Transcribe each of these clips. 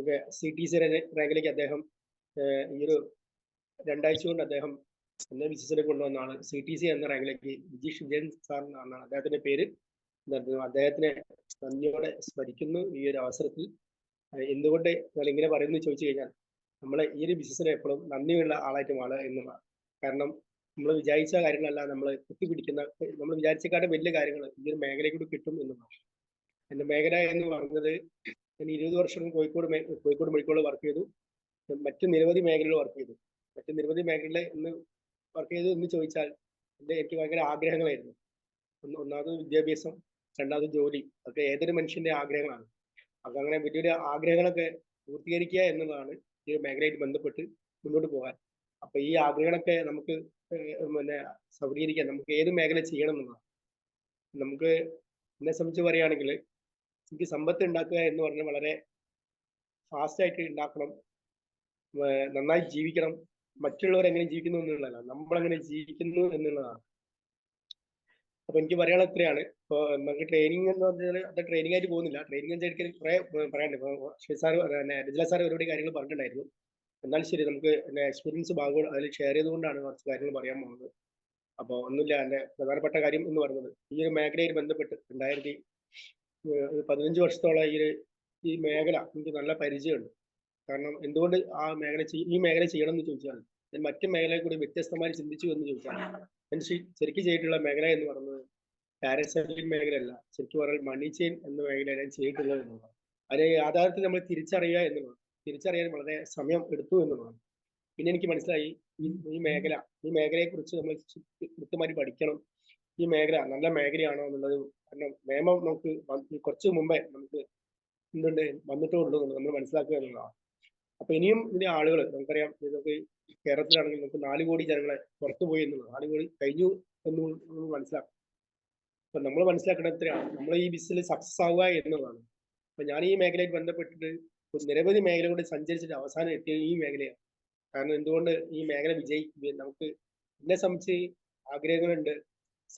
നമുക്ക് C T C റാങ്കിലേക്ക് അദ്ദേഹം ഈ ഒരു രണ്ടാഴ്ച കൊണ്ട് അദ്ദേഹം എന്നെ ബിസിനസ്സിലേക്ക് കൊണ്ടുവന്നാണ് സി ടി സി എന്ന റാങ്കിലേക്ക് വിജീഷ് വിജയൻ സാർ എന്നാണ് അദ്ദേഹത്തിന്റെ പേര് അദ്ദേഹത്തിനെ നന്ദിയോടെ സ്മരിക്കുന്നു ഈ ഒരു അവസരത്തിൽ. എന്തുകൊണ്ട് ഞാൻ ഇങ്ങനെ പറയുന്നു ചോദിച്ചു കഴിഞ്ഞാൽ നമ്മളെ ഈ ഒരു ബിസിനസ്സിനെ എപ്പോഴും നന്ദിയുള്ള ആളായിട്ട് മാറുക എന്നുള്ളതാണ്. കാരണം നമ്മൾ വിചാരിച്ച കാര്യങ്ങളല്ല നമ്മൾ കുത്തിപ്പിടിക്കുന്ന നമ്മൾ വിചാരിച്ചേക്കാട്ടും വലിയ കാര്യങ്ങൾ ഈ ഒരു മേഖലയിൽ കൂടി കിട്ടും എന്നുള്ളതാണ്. എന്റെ മേഖല എന്ന് പറയുന്നത് ഞാൻ ഇരുപത് വർഷം കോഴിക്കോട് കോഴിക്കോട് മെഡിക്കോളിൽ വർക്ക് ചെയ്തു. മറ്റ് നിരവധി മേഖലകളിൽ വർക്ക് ചെയ്തു. മറ്റ് നിരവധി മേഖലകളിൽ ഇന്ന് വർക്ക് ചെയ്തു എന്ന് ചോദിച്ചാൽ എന്റെ എനിക്ക് ഭയങ്കര ആഗ്രഹങ്ങളായിരുന്നു. ഒന്ന് ഒന്നാമത് വിദ്യാഭ്യാസം രണ്ടാമത് ജോലി. അതൊക്കെ ഏതൊരു മനുഷ്യന്റെ ആഗ്രഹങ്ങളാണ്. അപ്പം അങ്ങനെ വലിയൊരു ആഗ്രഹങ്ങളൊക്കെ പൂർത്തീകരിക്കുക എന്നുള്ളതാണ് ഈ മേഖലയായിട്ട് ബന്ധപ്പെട്ട് മുന്നോട്ട് പോകാൻ. അപ്പൊ ഈ ആഗ്രഹങ്ങളൊക്കെ നമുക്ക് പിന്നെ സഫലീകരിക്കാൻ നമുക്ക് ഏത് മേഖല ചെയ്യണം എന്നുള്ളതാണ്. നമുക്ക് എന്നെ സംബന്ധിച്ച് പറയുകയാണെങ്കിൽ എനിക്ക് സമ്പത്ത് ഉണ്ടാക്കുക എന്ന് പറഞ്ഞാൽ വളരെ ഫാസ്റ്റ് ആയിട്ട് ഉണ്ടാക്കണം. നന്നായി ജീവിക്കണം. മറ്റുള്ളവർ എങ്ങനെ ജീവിക്കുന്നു എന്നുള്ളതല്ല നമ്മൾ എങ്ങനെ ജീവിക്കുന്നു എന്നുള്ളതാണ്. അപ്പൊ എനിക്ക് പറയാനുള്ള ഇത്രയാണ്. ഇപ്പൊ നമുക്ക് ട്രെയിനിങ് എന്ന് പറഞ്ഞാൽ അത് ട്രെയിനിങ് ആയിട്ട് പോകുന്നില്ല. ട്രെയിനിങ് എന്ന് എനിക്ക് കുറെ പറയാനുണ്ട്. ഇപ്പൊ സാർ രജല സാർ ഒരുപാട് കാര്യങ്ങൾ പറഞ്ഞിട്ടുണ്ടായിരുന്നു. എന്നാൽ ശരി നമുക്ക് എക്സ്പീരിയൻസ് ഭാഗം അതിൽ ഷെയർ ചെയ്തുകൊണ്ടാണ് കുറച്ച് കാര്യങ്ങൾ പറയാൻ പോകുന്നത്. അപ്പോൾ ഒന്നുമില്ല എന്റെ പ്രധാനപ്പെട്ട കാര്യം എന്ന് പറയുന്നത് ഈ ഒരു മേഖലയിൽ ബന്ധപ്പെട്ട് രണ്ടായിരത്തി പതിനഞ്ച് വർഷത്തോളം ഈ ഈ മേഖല എനിക്ക് നല്ല പരിചയമുണ്ട്. കാരണം എന്തുകൊണ്ട് ആ മേഖല ഈ മേഖല ചെയ്യണം എന്ന് ചോദിച്ചാൽ ഞാൻ മറ്റു മേഖലയെ കൂടി വ്യത്യസ്തമായി ചിന്തിച്ചു എന്ന് ചോദിച്ചാൽ ഞാൻ ശരിക്കും ചെയ്തിട്ടുള്ള മേഖല എന്ന് പറഞ്ഞത് പാരസൈറ്റിക് മേഖലയല്ല. ശരിക്കും പറഞ്ഞാൽ മണി ചെയിൻ എന്ന മേഖല ഞാൻ ചെയ്തിട്ടുള്ളത് എന്നുള്ളതാണ് അതിനെ യാഥാർത്ഥ്യം നമ്മൾ തിരിച്ചറിയുക എന്നുള്ളതാണ് തിരിച്ചറിയാൻ വളരെ സമയം എടുത്തു എന്നുള്ളതാണ് പിന്നെ എനിക്ക് മനസ്സിലായി ഈ മേഖല ഈ മേഖലയെ കുറിച്ച് നമ്മൾ കൃത്യമായി പഠിക്കണം. ഈ മേഖല നല്ല മേഖലയാണോ എന്നുള്ളത് കാരണം നിയമം നമുക്ക് കുറച്ച് മുമ്പേ നമുക്ക് എന്തുണ്ട് വന്നിട്ടേ ഉള്ളൂ നമ്മൾ മനസ്സിലാക്കുക എന്നുള്ളതാണ്. അപ്പൊ ഇനിയും ഇതിന്റെ ആളുകൾ നമുക്കറിയാം നമുക്ക് കേരളത്തിലാണെങ്കിൽ നമുക്ക് നാല് കോടി ജനങ്ങളെ പുറത്തു പോയി എന്നുള്ളത് നാല് കോടി കഴിഞ്ഞു എന്ന് മനസ്സിലാക്കും അപ്പൊ നമ്മൾ മനസ്സിലാക്കേണ്ടത് എത്രയാണ് നമ്മൾ ഈ ബിസിനസ് സക്സസ് ആവുക എന്നുള്ളതാണ്. അപ്പൊ ഞാൻ ഈ മേഖലയിൽ ബന്ധപ്പെട്ടിട്ട് നിരവധി മേഖലകളിൽ സഞ്ചരിച്ചിട്ട് അവസാനം എത്തിയ ഈ മേഖലയാണ്. കാരണം എന്തുകൊണ്ട് ഈ മേഖല വിജയിക്കുകയും നമുക്ക് എന്നെ സംബന്ധിച്ച് ആഗ്രഹങ്ങളുണ്ട്.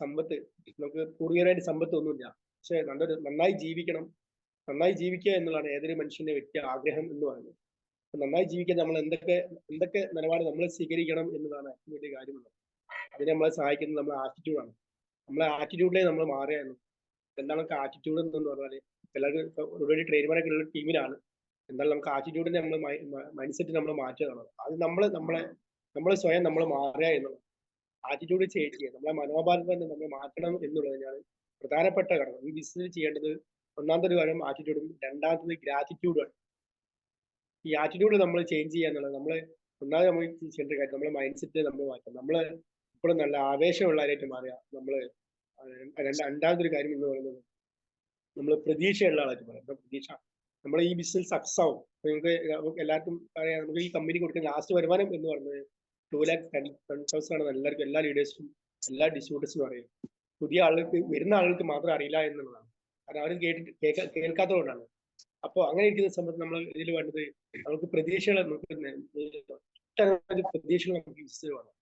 സമ്പത്ത് നമുക്ക് പൂർവികരായിട്ട് സമ്പത്ത് ഒന്നുമില്ല. പക്ഷെ നല്ലൊരു നന്നായി ജീവിക്കണം നന്നായി ജീവിക്കുക എന്നുള്ളതാണ് ഏതൊരു മനുഷ്യന്റെ വ്യക്തി ആഗ്രഹം എന്ന് പറയുന്നത്. നന്നായി ജീവിക്കാൻ നമ്മൾ എന്തൊക്കെ എന്തൊക്കെ നിലപാട് നമ്മൾ സ്വീകരിക്കണം എന്നതാണ് ഏറ്റവും വലിയ കാര്യമുള്ളത്. അതിനെ നമ്മളെ സഹായിക്കുന്നത് നമ്മളെ ആറ്റിറ്റ്യൂഡാണ് നമ്മളെ ആറ്റിറ്റ്യൂഡിലേ നമ്മൾ മാറിയായിരുന്നു എന്താണ് നമുക്ക് ആറ്റിറ്റ്യൂഡ് എന്ന് പറഞ്ഞാൽ എല്ലാവർക്കും ഓൾറെഡി ട്രെയിൻമാരൊക്കെ ഉള്ള ടീമിലാണ്. എന്നാലും നമുക്ക് ആറ്റിറ്റ്യൂഡിനെ നമ്മൾ മൈൻഡ് സെറ്റ് നമ്മൾ മാറ്റുകയാണ് അത് നമ്മൾ നമ്മളെ നമ്മൾ സ്വയം നമ്മൾ മാറുക എന്നുള്ളത്. ആറ്റിറ്റ്യൂഡ് ചേഞ്ച് ചെയ്യുക നമ്മളെ മനോഭാവം തന്നെ നമ്മൾ മാറ്റണം എന്നുള്ളത് തന്നെയാണ് പ്രധാനപ്പെട്ട ഘടകം. ഈ ബിസിനസ് ചെയ്യേണ്ടത് ഒന്നാമത്തെ ഒരു കാര്യം ആറ്റിറ്റ്യൂഡും രണ്ടാമത്തത് ഗ്രാറ്റിറ്റ്യൂഡാണ് ഈ ആറ്റിറ്റ്യൂഡ് നമ്മൾ ചേഞ്ച് ചെയ്യുക എന്നുള്ളത് നമ്മൾ ഒന്നാമത് നമ്മൾ ചെയ്യേണ്ട കാര്യം നമ്മളെ മൈൻഡ് സെറ്റ് നമ്മൾ മാറ്റണം. നമ്മൾ ഇപ്പോഴും നല്ല ആവേശമുള്ളവരായിട്ട് മാറുക. നമ്മൾ ഒരു കാര്യം എന്ന് പറയുന്നത് നമ്മൾ പ്രതീക്ഷയുള്ള ആളായിട്ട് പറയാം പ്രതീക്ഷ നമ്മൾ ഈ ബിസിനസ് സക്സസ് ആവും. നിങ്ങൾക്ക് എല്ലാവർക്കും അറിയാം നമുക്ക് ഈ കമ്പനി കൊടുക്കുന്ന ലാസ്റ്റ് വരുമാനം എന്ന് പറയുന്നത് two lakh ten ten thousand ആണ് എല്ലാവർക്കും എല്ലാ ലീഡേഴ്സും എല്ലാ ഡിസ്ട്രിബ്യൂട്ടേഴ്സിനും അറിയാം പുതിയ ആളുകൾക്ക് വരുന്ന ആളുകൾക്ക് മാത്രം അറിയില്ല എന്നുള്ളതാണ്. കാരണം അവരും കേട്ടിട്ട് കേൾക്കാ കേൾക്കാത്തതുകൊണ്ടാണ്. അപ്പോൾ അങ്ങനെ ഇരിക്കുന്ന സമയത്ത് നമ്മൾ ഇതിൽ വേണ്ടത് നമുക്ക് പ്രതീക്ഷകൾ നമുക്ക് പ്രതീക്ഷകൾ നമുക്ക് വേണം.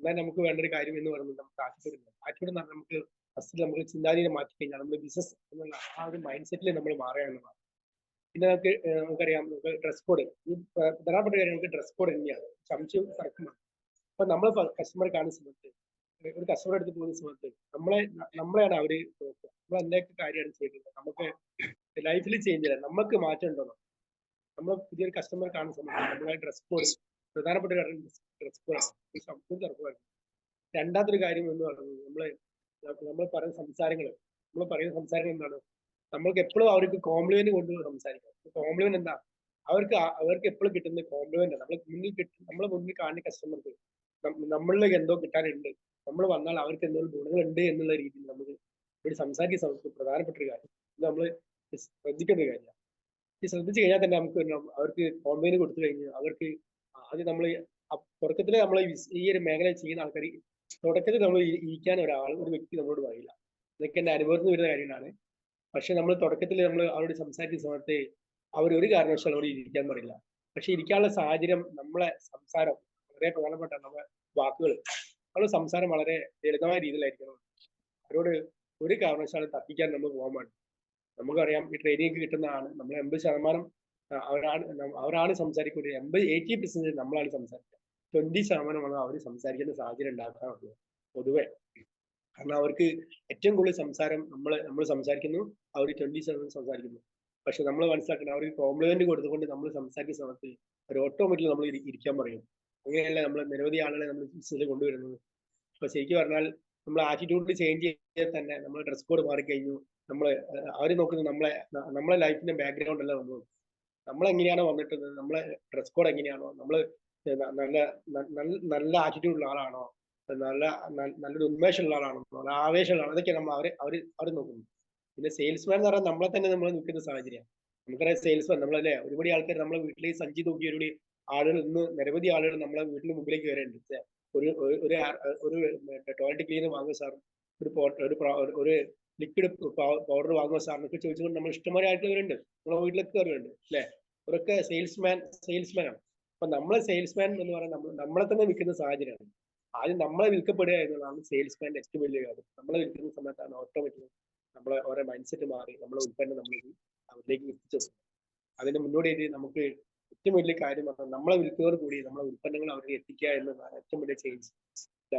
എന്നാൽ നമുക്ക് വേണ്ട ഒരു കാര്യം എന്ന് പറയുന്നത് നമുക്ക് ആറ്റിറ്റ്യൂഡ് ആറ്റിറ്റ്യൂഡ് നമുക്ക് ഫസ്റ്റ് നമുക്ക് ചിന്താഗതിയെ മാറ്റി കഴിഞ്ഞാൽ നമ്മൾ ബിസിനസ് എന്നുള്ള ആ ഒരു മൈൻഡ് സെറ്റിൽ നമ്മൾ മാറുക എന്നുള്ളതാണ്. പിന്നെ നമുക്ക് നമുക്കറിയാം നമുക്ക് ഡ്രസ് കോഡ് ഈ പ്രധാനപ്പെട്ട കാര്യം നമുക്ക് ഡ്രസ് കോഡ് തന്നെയാണ്. സംശയം തർക്കമാണ്. അപ്പൊ നമ്മൾ കസ്റ്റമർ കാണുന്ന സമയത്ത് ഒരു കസ്റ്റമർ അടുത്ത് പോകുന്ന സമയത്ത് നമ്മളെ നമ്മളെയാണ് അവർ നോക്കുക. നമ്മൾ എന്തൊക്കെ കാര്യമാണ് ചെയ്യുന്നത് നമുക്ക് ലൈഫിൽ ചേഞ്ച് അല്ല നമുക്ക് മാറ്റം ഉണ്ടോ നമ്മൾ പുതിയൊരു കസ്റ്റമർ കാണുന്ന സമയത്ത് നമ്മളെ ഡ്രസ് കോഡ് പ്രധാനപ്പെട്ട കാര്യം ഡ്രസ് കോഡാണ് സംശയം രണ്ടാമത്തെ ഒരു കാര്യം എന്ന് പറയുന്നത് നമ്മൾ നമ്മൾ പറയുന്ന സംസാരങ്ങൾ നമ്മൾ പറയുന്ന സംസാരങ്ങൾ എന്താണ്? നമ്മൾക്ക് എപ്പോഴും അവർക്ക് കോംപ്ലിമെന്റ് കൊണ്ടുപോയി സംസാരിക്കാം കോംപ്ലിമെന്റ് എന്താ? അവർക്ക് അവർക്ക് എപ്പോഴും കിട്ടുന്ന കോംപ്ലിമെന്റ് നമ്മൾ മുന്നിൽ കിട്ടും നമ്മളെ മുന്നിൽ കാണുന്ന കസ്റ്റമർക്ക് നമ്മളിലേക്ക് എന്തോ കിട്ടാനുണ്ട്. നമ്മൾ വന്നാൽ അവർക്ക് എന്തോ ഗുണങ്ങളുണ്ട് എന്നുള്ള രീതിയിൽ നമുക്ക് ഇവിടെ സംസാരിക്കുന്ന സമയത്ത് പ്രധാനപ്പെട്ട ഒരു കാര്യം. ഇത് നമ്മൾ ശ്രദ്ധിക്കേണ്ട ഒരു കാര്യമാണ്. ഈ ശ്രദ്ധിച്ചു കഴിഞ്ഞാൽ തന്നെ നമുക്ക് അവർക്ക് കോംപ്ലിമെന്റ് കൊടുത്തു കഴിഞ്ഞാൽ അവർക്ക് ആദ്യം നമ്മൾ തുടക്കത്തിൽ നമ്മൾ ഈ ഒരു മേഖല ചെയ്യുന്ന ആൾക്കാർ തുടക്കത്തിൽ നമ്മൾ ഇരിക്കാൻ ഒരാൾ ഒരു വ്യക്തി നമ്മളോട് പറയില്ല. ഇതൊക്കെ എന്റെ അനുഭവത്തിൽ വരുന്ന കാര്യങ്ങളാണ്. പക്ഷെ നമ്മൾ തുടക്കത്തിൽ നമ്മൾ അവരോട് സംസാരിക്കുന്ന സമയത്ത് അവർ ഒരു കാരണവശാലും അവിടെ ഇരിക്കാൻ പറയില്ല പക്ഷെ ഇരിക്കാനുള്ള സാഹചര്യം നമ്മളെ സംസാരം വളരെ പ്രധാനപ്പെട്ട നമ്മുടെ വാക്കുകൾ നമ്മുടെ സംസാരം വളരെ ലളിതമായ രീതിയിലായിരിക്കണം. അവരോട് ഒരു കാരണവശാലും തപ്പിക്കാൻ നമ്മൾ പോകാൻ പാടില്ല. നമുക്കറിയാം ഈ ട്രെയിനിങ് കിട്ടുന്നതാണ് നമ്മൾ എൺപത് ശതമാനം അവരാണ് അവരാണ് സംസാരിക്കുന്നത് എൺപത് എയ്റ്റി പെർസെന്റ് നമ്മളാണ് സംസാരിക്കുക. ട്വന്റി ശതമാനമാണ് അവർ സംസാരിക്കുന്ന സാഹചര്യം ഉണ്ടാക്കാറുള്ളത് പൊതുവെ. കാരണം അവർക്ക് ഏറ്റവും കൂടുതൽ സംസാരം നമ്മൾ നമ്മൾ സംസാരിക്കുന്നു. അവർ ട്വന്റി സെവൻ സംസാരിക്കുന്നു. പക്ഷെ നമ്മൾ മനസ്സിലാക്കണം അവർ കോംപ്ലിമെന്റ് കൊടുത്തുകൊണ്ട് നമ്മൾ സംസാരിക്കുന്ന സമയത്ത് ഒരു ഓട്ടോമാറ്റിക്കലി നമ്മൾ ഇരി- ഇരിക്കാൻ പറയും. അങ്ങനെയല്ല നമ്മൾ നിരവധി ആളുകളെ നമ്മൾ ബിസിനസ്സിൽ കൊണ്ടുവരുന്നത്. അപ്പൊ ശരിക്കും പറഞ്ഞാൽ നമ്മൾ ആറ്റിറ്റ്യൂഡ് ചേഞ്ച് ചെയ്താൽ തന്നെ നമ്മൾ ഡ്രസ് കോഡ് മാറിക്കഴിഞ്ഞു. നമ്മൾ അവർ നോക്കുന്നത് നമ്മളെ നമ്മളെ ലൈഫിന്റെ ബാക്ക്ഗ്രൗണ്ട് അല്ല നമ്മൾ എങ്ങനെയാണോ വന്നിട്ടുള്ളത് നമ്മളെ ഡ്രസ് കോഡ് എങ്ങനെയാണോ നമ്മൾ നല്ല നല്ല ആറ്റിറ്റ്യൂഡ് ഉള്ള ആളാണോ നല്ല നല്ലൊരു ഉന്മേഷമുള്ള ആളാണോ നല്ല ആവേശമുള്ള ആളാണോ അതൊക്കെ നമ്മൾ അവർ അവർ അവർ നോക്കുന്നു പിന്നെ സെയിൽസ്മാൻ എന്ന് പറഞ്ഞാൽ നമ്മളെ തന്നെ നമ്മൾ നിൽക്കുന്ന സാഹചര്യം നമുക്കറിയാം സെയിൽസ്മാൻ നമ്മളല്ലേ? ഒരുപാട് ആൾക്കാർ നമ്മളെ വീട്ടിൽ സഞ്ചി തൂക്കി ഒരുപാട് ആളുകൾ ഇന്ന് നിരവധി ആളുകൾ നമ്മളെ വീട്ടിന് മുമ്പിലേക്ക് ഛെ, ഒരു ഒരു- ഒരു ടോയ്ലറ്റ് ക്ലീനർ വാങ്ങുക സാർ ഒരു ഒരു ഒരു- ലിക്വിഡ് പൗഡർ വാങ്ങുക സാറിനൊക്കെ ചോദിച്ചുകൊണ്ട് നമ്മൾ ഇഷ്ടംപോലെ ആയിട്ടുള്ളവരുണ്ട് നമ്മളെ വീട്ടിലേക്ക് വരുന്നുണ്ട് അല്ലെ ഇവരൊക്കെ സെയിൽസ്മാൻ സെയിൽസ്മാൻ ആണ്. അപ്പൊ നമ്മളെ സെയിൽസ്മാൻ എന്ന് പറയുന്നത് നമ്മളെ തന്നെ വിൽക്കുന്ന സാഹചര്യമാണ്. ആദ്യം നമ്മളെ വിൽക്കപ്പെടുക എന്നുള്ളതാണ് സെയിൽസ്മാൻ ഏറ്റവും വലിയ കാര്യം. നമ്മളെ വിൽക്കുന്ന സമയത്താണ് ഓട്ടോമാറ്റിക് നമ്മളെ ഓരോ മൈൻഡ് സെറ്റ് മാറി നമ്മളെ ഉൽപ്പന്നം നമ്മൾ അവരിലേക്ക് എത്തിച്ചു. അതിന് മുന്നോടിയായിട്ട് നമുക്ക് ഏറ്റവും വലിയ കാര്യം പറഞ്ഞാൽ നമ്മളെ വിൽക്കുന്നതോട് കൂടി നമ്മളെ ഉൽപ്പന്നങ്ങൾ അവരിലേക്ക് എത്തിക്കുക എന്നതാണ് ഏറ്റവും വലിയ ചേഞ്ച്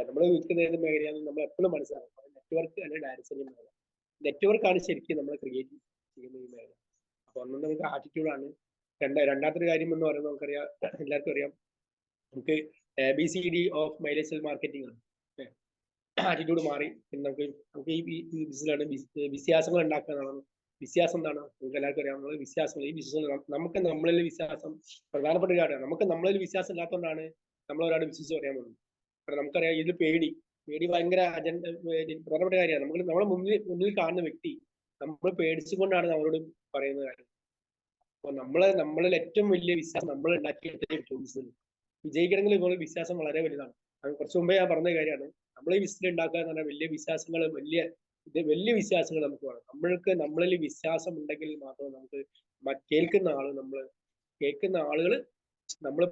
നമ്മൾ വിൽക്കുന്ന ഏത് മേഖലയാണെന്ന് നമ്മൾ എപ്പോഴും മനസ്സിലാക്കും നെറ്റ്വർക്ക് അല്ലെങ്കിൽ ഡയറക്ഷൻ മേഖല. നെറ്റ്വർക്കാണ് ശരിക്കും നമ്മൾ ക്രിയേറ്റ് ചെയ്യുന്ന ഈ മേഖല. അപ്പൊ ഒന്നും നമുക്ക് ആറ്റിറ്റ്യൂഡാണ് രണ്ട രണ്ടാമത്തെ കാര്യം എന്ന് പറയുന്നത് നമുക്കറിയാം എല്ലാവർക്കും അറിയാം. നമുക്ക് A B C D of mileage marketing ആണ്. ആറ്റിറ്റ്യൂഡ് മാറി. പിന്നെ നമുക്ക് നമുക്ക് ഈ ബിസിലാണ് വിശ്വാസങ്ങൾ ഉണ്ടാക്കുക എന്നുള്ളതാണ് വിശ്വാസം എന്താണ്? നമുക്ക് എല്ലാവർക്കും അറിയാം. നമ്മൾ വിശ്വാസങ്ങൾ ഈ വിശ്വാസം നമുക്ക് നമ്മളിൽ വിശ്വാസം പ്രധാനപ്പെട്ട കാര്യമാണ്. നമുക്ക് നമ്മളിൽ വിശ്വാസം ഇല്ലാത്തതുകൊണ്ടാണ് നമ്മൾ ഒരാൾ വിശ്വസിച്ച് പറയാൻ പോകുന്നത്. കാരണം നമുക്കറിയാം ഇതിൽ പേടി. പേടി ഭയങ്കര അജണ്ട പ്രധാനപ്പെട്ട കാര്യമാണ്. നമ്മൾ നമ്മളെ മുന്നിൽ മുന്നിൽ കാണുന്ന വ്യക്തി നമ്മൾ പേടിച്ചുകൊണ്ടാണ് നമ്മളോട് പറയുന്ന കാര്യം. അപ്പൊ നമ്മളെ നമ്മളിൽ ഏറ്റവും വലിയ വിശ്വാസം നമ്മൾ ഉണ്ടാക്കിയെടുത്തേ വിജയിക്കണമെങ്കിൽ ഇപ്പോൾ വിശ്വാസം വളരെ വലുതാണ്. അത് കുറച്ച് മുമ്പേ ഞാൻ പറഞ്ഞ കാര്യമാണ്. നമ്മൾ ഈ വിസിൽ ഉണ്ടാക്കുക എന്ന് പറഞ്ഞാൽ വലിയ വിശ്വാസങ്ങൾ വലിയ ഇത് വലിയ വിശ്വാസങ്ങൾ നമുക്ക് വേണം. നമ്മൾക്ക് നമ്മളിൽ വിശ്വാസം ഉണ്ടെങ്കിൽ മാത്രമേ നമുക്ക് കേൾക്കുന്ന ആൾ നമ്മൾ കേൾക്കുന്ന ആളുകൾ നമ്മൾ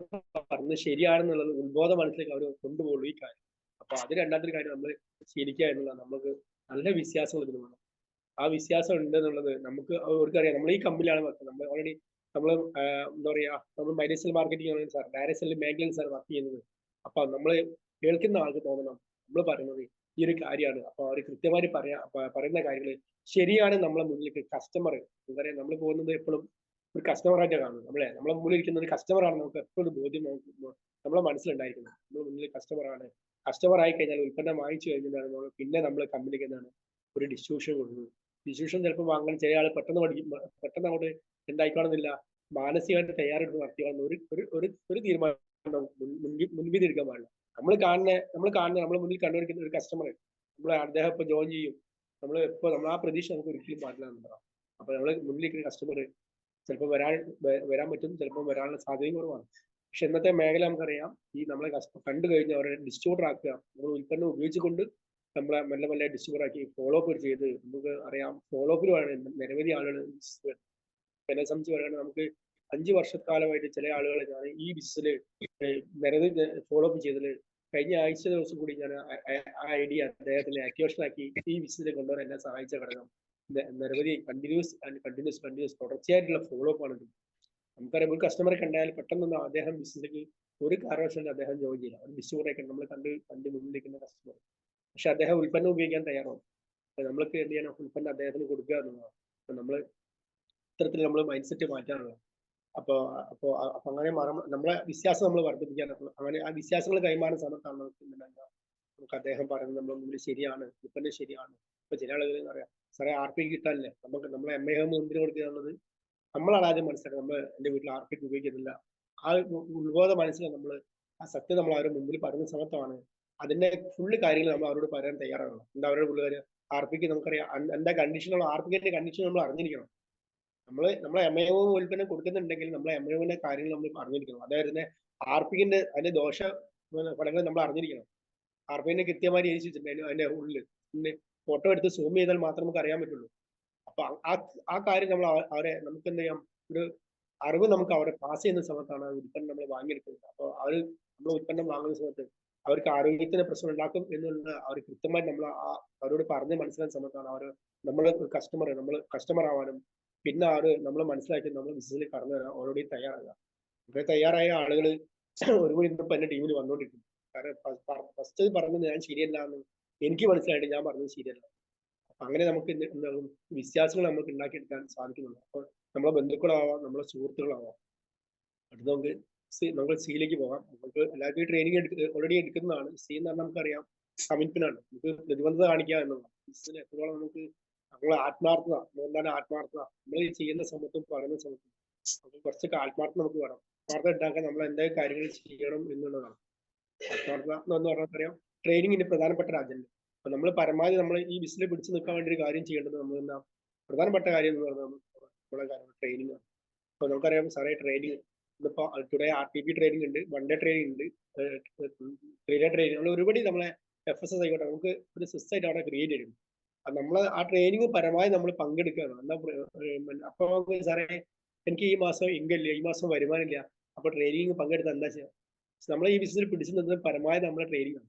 പറഞ്ഞ് ശരിയാണെന്നുള്ളത് ഉത്ബോധ മനസ്സിലേക്ക് അവർ കൊണ്ടുപോകുള്ളൂ ഈ കാര്യം. അപ്പൊ അത് രണ്ടാമത്തെ കാര്യം നമ്മൾ ശീലിക്കുക എന്നുള്ളത് നമുക്ക് നല്ല വിശ്വാസം ഇതിന് വേണം. ആ വിശ്വാസം ഉണ്ട് എന്നുള്ളത് നമുക്ക് അവർക്കറിയാം. നമ്മൾ ഈ കമ്പനിയാണ് വർക്ക് നമ്മൾ ഓൾറെഡി നമ്മൾ എന്താ പറയാ നമ്മൾ മൈനസിൽ മാർക്കറ്റിംഗ് സാർ ഡയറക്ട് സെല്ലിൽ മേഖലയിൽ സാർ വർക്ക് ചെയ്യുന്നത്. അപ്പൊ നമ്മൾ കേൾക്കുന്ന ആൾക്ക് തോന്നണം. നമ്മൾ പറയുന്നത് ഈ ഒരു കാര്യമാണ്. അപ്പൊ അവർ കൃത്യമായി പറയാ പറയുന്ന കാര്യങ്ങൾ ശരിയാണ് നമ്മളെ മുന്നിലേക്ക് കസ്റ്റമർ എന്താ നമ്മൾ പോകുന്നത് എപ്പോഴും ഒരു കസ്റ്റമർ ആയിട്ട് കാണുന്നത്. നമ്മളെ നമ്മളെ മുന്നിൽ ഇരിക്കുന്ന ഒരു കസ്റ്റമർ ആണ് നമുക്ക് എപ്പോഴും ബോധ്യം നമ്മളെ മനസ്സിലുണ്ടായിരിക്കുന്നത്. നമ്മൾ മുന്നിൽ കസ്റ്റമർ ആണ്. കസ്റ്റമർ ആയി കഴിഞ്ഞാൽ ഉൽപ്പന്നം വാങ്ങിച്ചു കഴിഞ്ഞാൽ നമ്മൾ പിന്നെ നമ്മൾ കമ്പനിക്ക് എന്താണ് ഒരു ഡിസ്ട്രിബ്യൂഷൻ കൊടുക്കുന്നത്. ഡിസ്ട്രിബ്യൂഷൻ ചിലപ്പോൾ വാങ്ങാൻ ചില ആൾ പെട്ടെന്ന് പഠിക്കും പെട്ടെന്ന് അങ്ങോട്ട് എന്തായിക്കോണമെന്നില്ല മാനസികമായിട്ട് തയ്യാറെടുത്ത് നടത്തിയാണ് ഒരു ഒരു ഒരു തീരുമാനം മുൻപിൽ എടുക്കാൻ പാടില്ല. നമ്മൾ കാണുന്ന നമ്മൾ കാണുന്ന നമ്മളെ മുന്നിൽ കണ്ടുപിടിക്കുന്ന ഒരു കസ്റ്റമർ നമ്മൾ അദ്ദേഹം ഇപ്പൊ ജോയിൻ ചെയ്യും. നമ്മൾ ഇപ്പൊ നമ്മൾ ആ പ്രതീക്ഷ നമുക്ക് ഒരിക്കലും പാടില്ല എന്നുള്ളതാണ് അപ്പൊ നമ്മൾ മുന്നിലേക്ക് കസ്റ്റമർ ചിലപ്പോൾ വരാൻ വരാൻ പറ്റും ചിലപ്പോൾ വരാനുള്ള സാധ്യതയും കുറവാണ്. പക്ഷെ ഇന്നത്തെ മേഖല നമുക്കറിയാം ഈ നമ്മളെ കണ്ടു കഴിഞ്ഞ് അവരെ ഡിസ്ട്രിബ്യൂട്ടർ ആക്കുക നമ്മൾ ഉൽപ്പന്നം ഉപയോഗിച്ചുകൊണ്ട് നമ്മളെ മെല്ലെ മെല്ലെ ഡിസ്ട്രിബ്യൂട്ടർ ആക്കി ഫോളോ അപ്പ് ചെയ്ത് നമുക്ക് അറിയാം ഫോളോ അപ്പിലാണ് നിരവധി ആളുകൾ എന്നെ സംബന്ധിച്ച് നമുക്ക് അഞ്ച് വർഷക്കാലമായിട്ട് ചില ആളുകൾ ഞാൻ ഈ ബിസിനസ്സിൽ നിരവധി ഫോളോ അപ്പ് ചെയ്തതിൽ കഴിഞ്ഞ ആഴ്ച ദിവസം കൂടി ഞാൻ ആ- ഐഡിയ അദ്ദേഹത്തിന് ആക്ടിവേഷൻ ആക്കി ഈ ബിസിനസ്സിൽ കൊണ്ടുവരാൻ എന്നെ സഹായിച്ച ഘടകം. നിരവധി കണ്ടിന്യൂസ് ആൻഡ് കണ്ടിന്യൂസ് കണ്ടിന്യൂസ് തുടർച്ചയായിട്ടുള്ള ഫോളോ അപ്പ് ആണ്. നമുക്കറിയാം ഒരു കസ്റ്റമറെ കണ്ടാൽ പെട്ടെന്നൊന്നും അദ്ദേഹം ബിസിനസ്സിലേക്ക് ഒരു കാരണവശാലും അദ്ദേഹം ജോയിൻ ചെയ്യില്ല. ഒരു കൂടെ നമ്മൾ കണ്ട് കണ്ട് മുന്നിലിരിക്കുന്ന കസ്റ്റമർ പക്ഷെ അദ്ദേഹം ഉൽപ്പന്നം ഉപയോഗിക്കാൻ തയ്യാറാവും അപ്പൊ നമ്മൾക്ക് എന്ത് ചെയ്യണം ഉൽപ്പന്നം അദ്ദേഹത്തിന് കൊടുക്കുക എന്നുള്ളതാണ്. നമ്മൾ ഇത്തരത്തിൽ നമ്മൾ മൈൻഡ് സെറ്റ് മാറ്റാനുള്ളത് അപ്പൊ അപ്പോ അപ്പൊ അങ്ങനെ നമ്മളെ വിശ്വാസം നമ്മൾ വർദ്ധിപ്പിക്കാൻ അങ്ങനെ ആ വിശ്വാസങ്ങൾ കൈമാറുന്ന സമയത്താണ് നമുക്ക് നമുക്ക് അദ്ദേഹം പറയുന്നത് നമ്മൾ മുമ്പിൽ ശരിയാണ് ഇപ്പന്നെ ശരിയാണ്. ഇപ്പൊ ചില ആളുകൾ പറയാം സാറേ ആർ പി കിട്ടാനല്ലേ നമുക്ക് നമ്മളെ എം എ ഹോം എന്തിനു കൊടുക്കുക എന്നുള്ളത് നമ്മളാണ് ആദ്യം മനസ്സിലാക്കുക നമ്മൾ എന്റെ വീട്ടിൽ ആർ പി ഉപയോഗിക്കുന്നില്ല. ആ ഉത്ബോധ മനസ്സിൽ നമ്മൾ ആ സത്യം നമ്മൾ അവരുടെ മുമ്പിൽ പറയുന്ന സമയത്താണ് അതിന്റെ ഫുള്ള് കാര്യങ്ങൾ നമ്മൾ അവരോട് പറയാൻ തയ്യാറാകണം. എന്താ അവരുടെ പുള്ളുകാര് ആർ പിക്ക് നമുക്കറിയാം എന്താ കണ്ടീഷനുള്ള ആർ പിന്റെ കണ്ടീഷൻ നമ്മൾ അറിഞ്ഞിരിക്കണം. നമ്മൾ എം എ ഉൽപ്പന്നം കൊടുക്കുന്നുണ്ടെങ്കിൽ നമ്മൾ എം എന്റെ കാര്യങ്ങൾ നമ്മൾ അറിഞ്ഞിരിക്കണം. അതായത് ആർ പിന്റെ അതിന്റെ ദോഷ ഫലങ്ങൾ നമ്മൾ അറിഞ്ഞിരിക്കണം. ആർ പിന്റെ കൃത്യമായി എഴുതി വെച്ചിട്ടുണ്ട് അതിന്റെ ഉള്ളിൽ പിന്നെ ഫോട്ടോ എടുത്ത് സൂം ചെയ്താൽ മാത്രം നമുക്ക് അറിയാൻ പറ്റുള്ളൂ. അപ്പൊ ആ- ആ കാര്യം നമ്മൾ അവരെ നമുക്ക് എന്ത് ചെയ്യാം? ഒരു അറിവ് നമുക്ക് അവരെ പാസ് ചെയ്യുന്ന സമയത്താണ് ഉൽപ്പന്നം നമ്മൾ വാങ്ങിയെടുക്കുന്നത്. അപ്പോൾ അവർ നമ്മൾ ഉൽപ്പന്നം വാങ്ങുന്ന സമയത്ത് അവർക്ക് ആരോഗ്യത്തിന് പ്രശ്നം ഉണ്ടാക്കും എന്നുള്ള അവർ കൃത്യമായി നമ്മൾ അവരോട് പറഞ്ഞ് മനസ്സിലാക്കുന്ന സമയത്താണ് അവർ നമ്മൾ കസ്റ്റമർ നമ്മൾ കസ്റ്റമർ ആവാനും പിന്നെ ആറ് നമ്മൾ മനസ്സിലാക്കി നമ്മൾ ബിസിനസ്സിൽ കടന്നു വരാൻ ഓൾറെഡി തയ്യാറാകുക ഇപ്പൊ തയ്യാറായ ആളുകൾ ഒരുപാട് ഇന്നിപ്പോ എന്റെ ടീമിൽ വന്നോണ്ടിരിക്കും കാരണം ഫസ്റ്റ് പറഞ്ഞത് ഞാൻ ശരിയല്ല എന്ന് എനിക്ക് മനസ്സിലായിട്ട് ഞാൻ പറഞ്ഞത് ശരിയല്ല. അപ്പൊ അങ്ങനെ നമുക്ക് എന്താകും? വിശ്വാസങ്ങൾ നമുക്ക് ഉണ്ടാക്കിയെടുക്കാൻ സാധിക്കുന്നുണ്ട്. അപ്പൊ നമ്മളെ ബന്ധുക്കളാവാം നമ്മളെ സുഹൃത്തുക്കളാവാം. അടുത്ത് നമുക്ക് നമുക്ക് സിയിലേക്ക് പോകാം. നമുക്ക് എല്ലാവർക്കും ട്രെയിനിങ് എടുക്ക ഓൾറെഡി എടുക്കുന്നതാണ്. സി എന്ന് പറഞ്ഞാൽ നമുക്കറിയാം. കമ്മിറ്റ്മെന്റ് ആണ്. നമുക്ക് പ്രതിബദ്ധത കാണിക്കുക എന്നുള്ളത് ബിസിനസ് എത്രത്തോളം നമുക്ക് നമ്മളെ ആത്മാർത്ഥത എന്താണ് ആത്മാർത്ഥത നമ്മൾ ചെയ്യുന്ന സമയത്തും പറയുന്ന സമയത്തും നമുക്ക് കുറച്ചൊക്കെ ആത്മാർത്ഥം നമുക്ക് വേണം ആത്മാർത്ഥത ഉണ്ടാക്കാൻ നമ്മൾ എന്തൊക്കെ കാര്യങ്ങൾ ചെയ്യണം എന്നുള്ളതാണ് ആത്മാർത്ഥത എന്ന് പറഞ്ഞാൽ അറിയാം ട്രെയിനിങ്ങിന്റെ പ്രധാനപ്പെട്ട അജണ്ട അപ്പൊ നമ്മൾ പരമാവധി നമ്മൾ ഈ ബിസിനസ് പിടിച്ചു നിൽക്കാൻ വേണ്ടി ഒരു കാര്യം ചെയ്യേണ്ടത് നമ്മൾ എന്താ പ്രധാനപ്പെട്ട കാര്യം എന്ന് പറഞ്ഞാൽ നമ്മളെ കാര്യം ട്രെയിനിങ് ആണ് അപ്പൊ നമുക്കറിയാം സാറേ ട്രെയിനിങ് ഇന്നിപ്പോ today R T P training ഉണ്ട് വൺ ഡേ ട്രെയിനിങ് ഉണ്ട് ത്രീ ഡേ ട്രെയിനിങ് നമ്മൾ ഒരുപടി നമ്മളെ എഫ് എസ് എസ് ആയിക്കോട്ടെ നമുക്ക് ഒരു സിസ്റ്റം ആയിട്ട് അവിടെ ക്രിയേറ്റ് അത് നമ്മൾ ആ ട്രെയിനിങ് പരമായി നമ്മൾ പങ്കെടുക്കുകയാണ്. എന്നാ അപ്പൊ സാറേ എനിക്ക് ഈ മാസം ഇൻകം ഇല്ല ഈ മാസം വരുമാനമില്ല അപ്പൊ ട്രെയിനിങ് പങ്കെടുത്ത എന്താ ചെയ്യുക നമ്മൾ ഈ ബിസിനസ്സിൽ പിടിച്ചു നിന്നത് പരമാവധി നമ്മളെ ട്രെയിനിങ് ആണ്.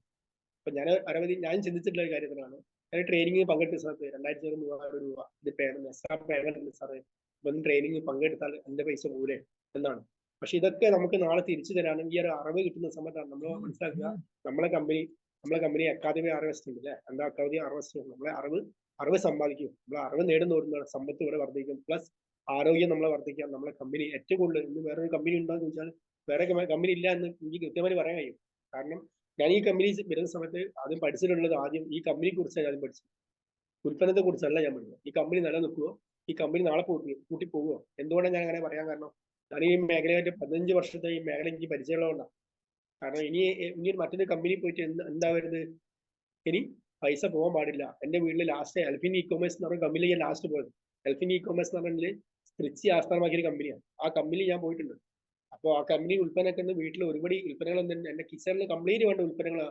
അപ്പൊ ഞാൻ അരവധി ഞാൻ ചിന്തിച്ചിട്ടുള്ള ഒരു കാര്യത്തിലാണ് ഞാൻ ട്രെയിനിങ് പങ്കെടുത്ത സമയത്ത് രണ്ടായിരത്തി മൂവായിരം രൂപ ഇത് പേയ്മെന്റ് എക്സ്ട്രാ പേയ്മെന്റ് ഉണ്ട് സാറേ. ഇപ്പം ട്രെയിനിങ് പങ്കെടുത്താൽ എന്റെ പൈസ പോലെ എന്നാണ്. പക്ഷെ ഇതൊക്കെ നമുക്ക് നാളെ തിരിച്ചു തരാനും ഈ ഒരു അറിവ് കിട്ടുന്ന സമയത്താണ് നമ്മൾ മനസ്സിലാക്കുക. നമ്മളെ കമ്പനി നമ്മളെ കമ്പനി അക്കാദമി അറിവസ്റ്റ് ഉണ്ട് അല്ലേ എന്താ അക്കാദമി അറിവസ്റ്റ് നമ്മളെ അറിവ് അറിവ് സമ്പാദിക്കും. നമ്മളെ അറിവ് നേടുന്നോടുന്ന സമ്പത്ത് ഇവിടെ വർദ്ധിക്കും. പ്ലസ് ആരോഗ്യം നമ്മളെ വർദ്ധിക്കാം. നമ്മളെ കമ്പനി ഏറ്റവും കൂടുതൽ ഇന്ന് വേറൊരു കമ്പനി ഉണ്ടോ എന്ന് ചോദിച്ചാൽ വേറെ കമ്പനി ഇല്ല എന്ന് എനിക്ക് കൃത്യമായി പറയാൻ കഴിയും. കാരണം ഞാൻ ഈ കമ്പനി വരുന്ന സമയത്ത് ആദ്യം പഠിച്ചിട്ടുള്ളത് ആദ്യം ഈ കമ്പനിയെ കുറിച്ചാണ് ആദ്യം പഠിച്ചത്. ഉൽപ്പന്നത്തെ കുറിച്ചല്ല ഞാൻ പഠിച്ചത്. ഈ കമ്പനി നിലനിൽക്കുമോ ഈ കമ്പനി നാളെ പൂട്ടി പൂട്ടി പോകുമോ എന്തുകൊണ്ടാണ് ഞാൻ അങ്ങനെ പറയാൻ കാരണം? ഞാൻ ഈ മേഖലയായിട്ട് പതിനഞ്ച് വർഷത്തെ ഈ മേഖല എനിക്ക് പരിചയമുള്ളതുകൊണ്ടാണ്. കാരണം ഇനി ഇനി മറ്റൊരു കമ്പനി പോയിട്ട് എന്ത് വരുന്നത്? ഇനി പൈസ പോകാൻ പാടില്ല. എന്റെ വീട്ടിൽ ലാസ്റ്റ് എൽഫിൻ ഇ കൊമേഴ്സ് എന്ന് പറഞ്ഞ കമ്പനിയിൽ ഞാൻ ലാസ്റ്റ് പോയത്. എൽഫിൻ ഇ കൊമേഴ്സ് എന്ന് പറഞ്ഞാൽ തൃച്ചി ആസ്ഥാനമാക്കിയ ഒരു കമ്പനിയാണ് ആ കമ്പനി ഞാൻ പോയിട്ടുണ്ട്. അപ്പോൾ ആ കമ്പനി ഉൽപ്പന്നമൊക്കെ വീട്ടിൽ ഒരുപാട് ഉൽപ്പന്നങ്ങൾ എന്റെ കിച്ചണിൽ കംപ്ലീറ്റ് വേണ്ട ഉൽപ്പന്നങ്ങൾ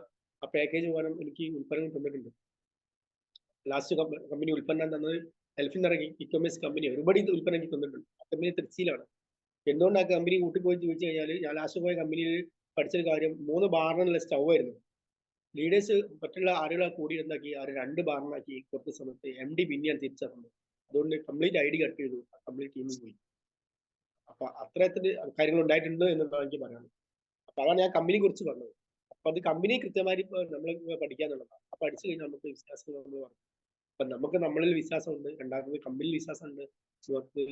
ആ പാക്കേജ് പോകാനും എനിക്ക് ഉൽപ്പന്നങ്ങൾ തന്നിട്ടുണ്ട്. ലാസ്റ്റ് കമ്പനി ഉൽപ്പന്നം തന്നത് എൽഫിൻ ഇ കൊമേഴ്സ് കമ്പനി ഒരുപാട് ഉൽപ്പന്നം എനിക്ക് തന്നിട്ടുണ്ട്. ആ കമ്പനി തൃച്ചിയിലാണ് എന്തുകൊണ്ട് ആ കമ്പനി കൂട്ടി പോയി ചോദിച്ചു കഴിഞ്ഞാൽ ഞാൻ ലാസ്റ്റ് പോയ കമ്പനിയിൽ പഠിച്ചൊരു കാര്യം മൂന്ന് ബാറിനുള്ള സ്റ്റൗ ആയിരുന്നു. ലീഡേഴ്സ് മറ്റുള്ള ആളുകളെ കൂടി എന്താക്കി ആ രണ്ട് ബാറിനാക്കി കുറച്ച് സമയത്ത് എം ഡി പിന്നെയാണ് തിരിച്ചറിഞ്ഞത്. അതുകൊണ്ട് കംപ്ലീറ്റ് ഐ ഡി കട്ട് ചെയ്തു കംപ്ലീറ്റ് ടീമിൽ പോയി. അപ്പൊ അത്തരത്തിൽ കാര്യങ്ങൾ ഉണ്ടായിട്ടുണ്ട് എന്നുള്ളതാണ് എനിക്ക് പറയാനുള്ളത്. അപ്പൊ അതാണ് ഞാൻ കമ്പനിയെ കുറിച്ച് പറഞ്ഞത്. അപ്പൊ അത് കമ്പനി കൃത്യമായി നമ്മൾ പഠിക്കാന്നുള്ളതാണ് അപ്പൊ പഠിച്ചു കഴിഞ്ഞാൽ നമുക്ക് വിശ്വാസം നമ്മൾ പറഞ്ഞു അപ്പൊ നമുക്ക് നമ്മളിൽ വിശ്വാസമുണ്ട് രണ്ടാമത് കമ്പനിയിൽ വിശ്വാസമുണ്ട് നമുക്ക്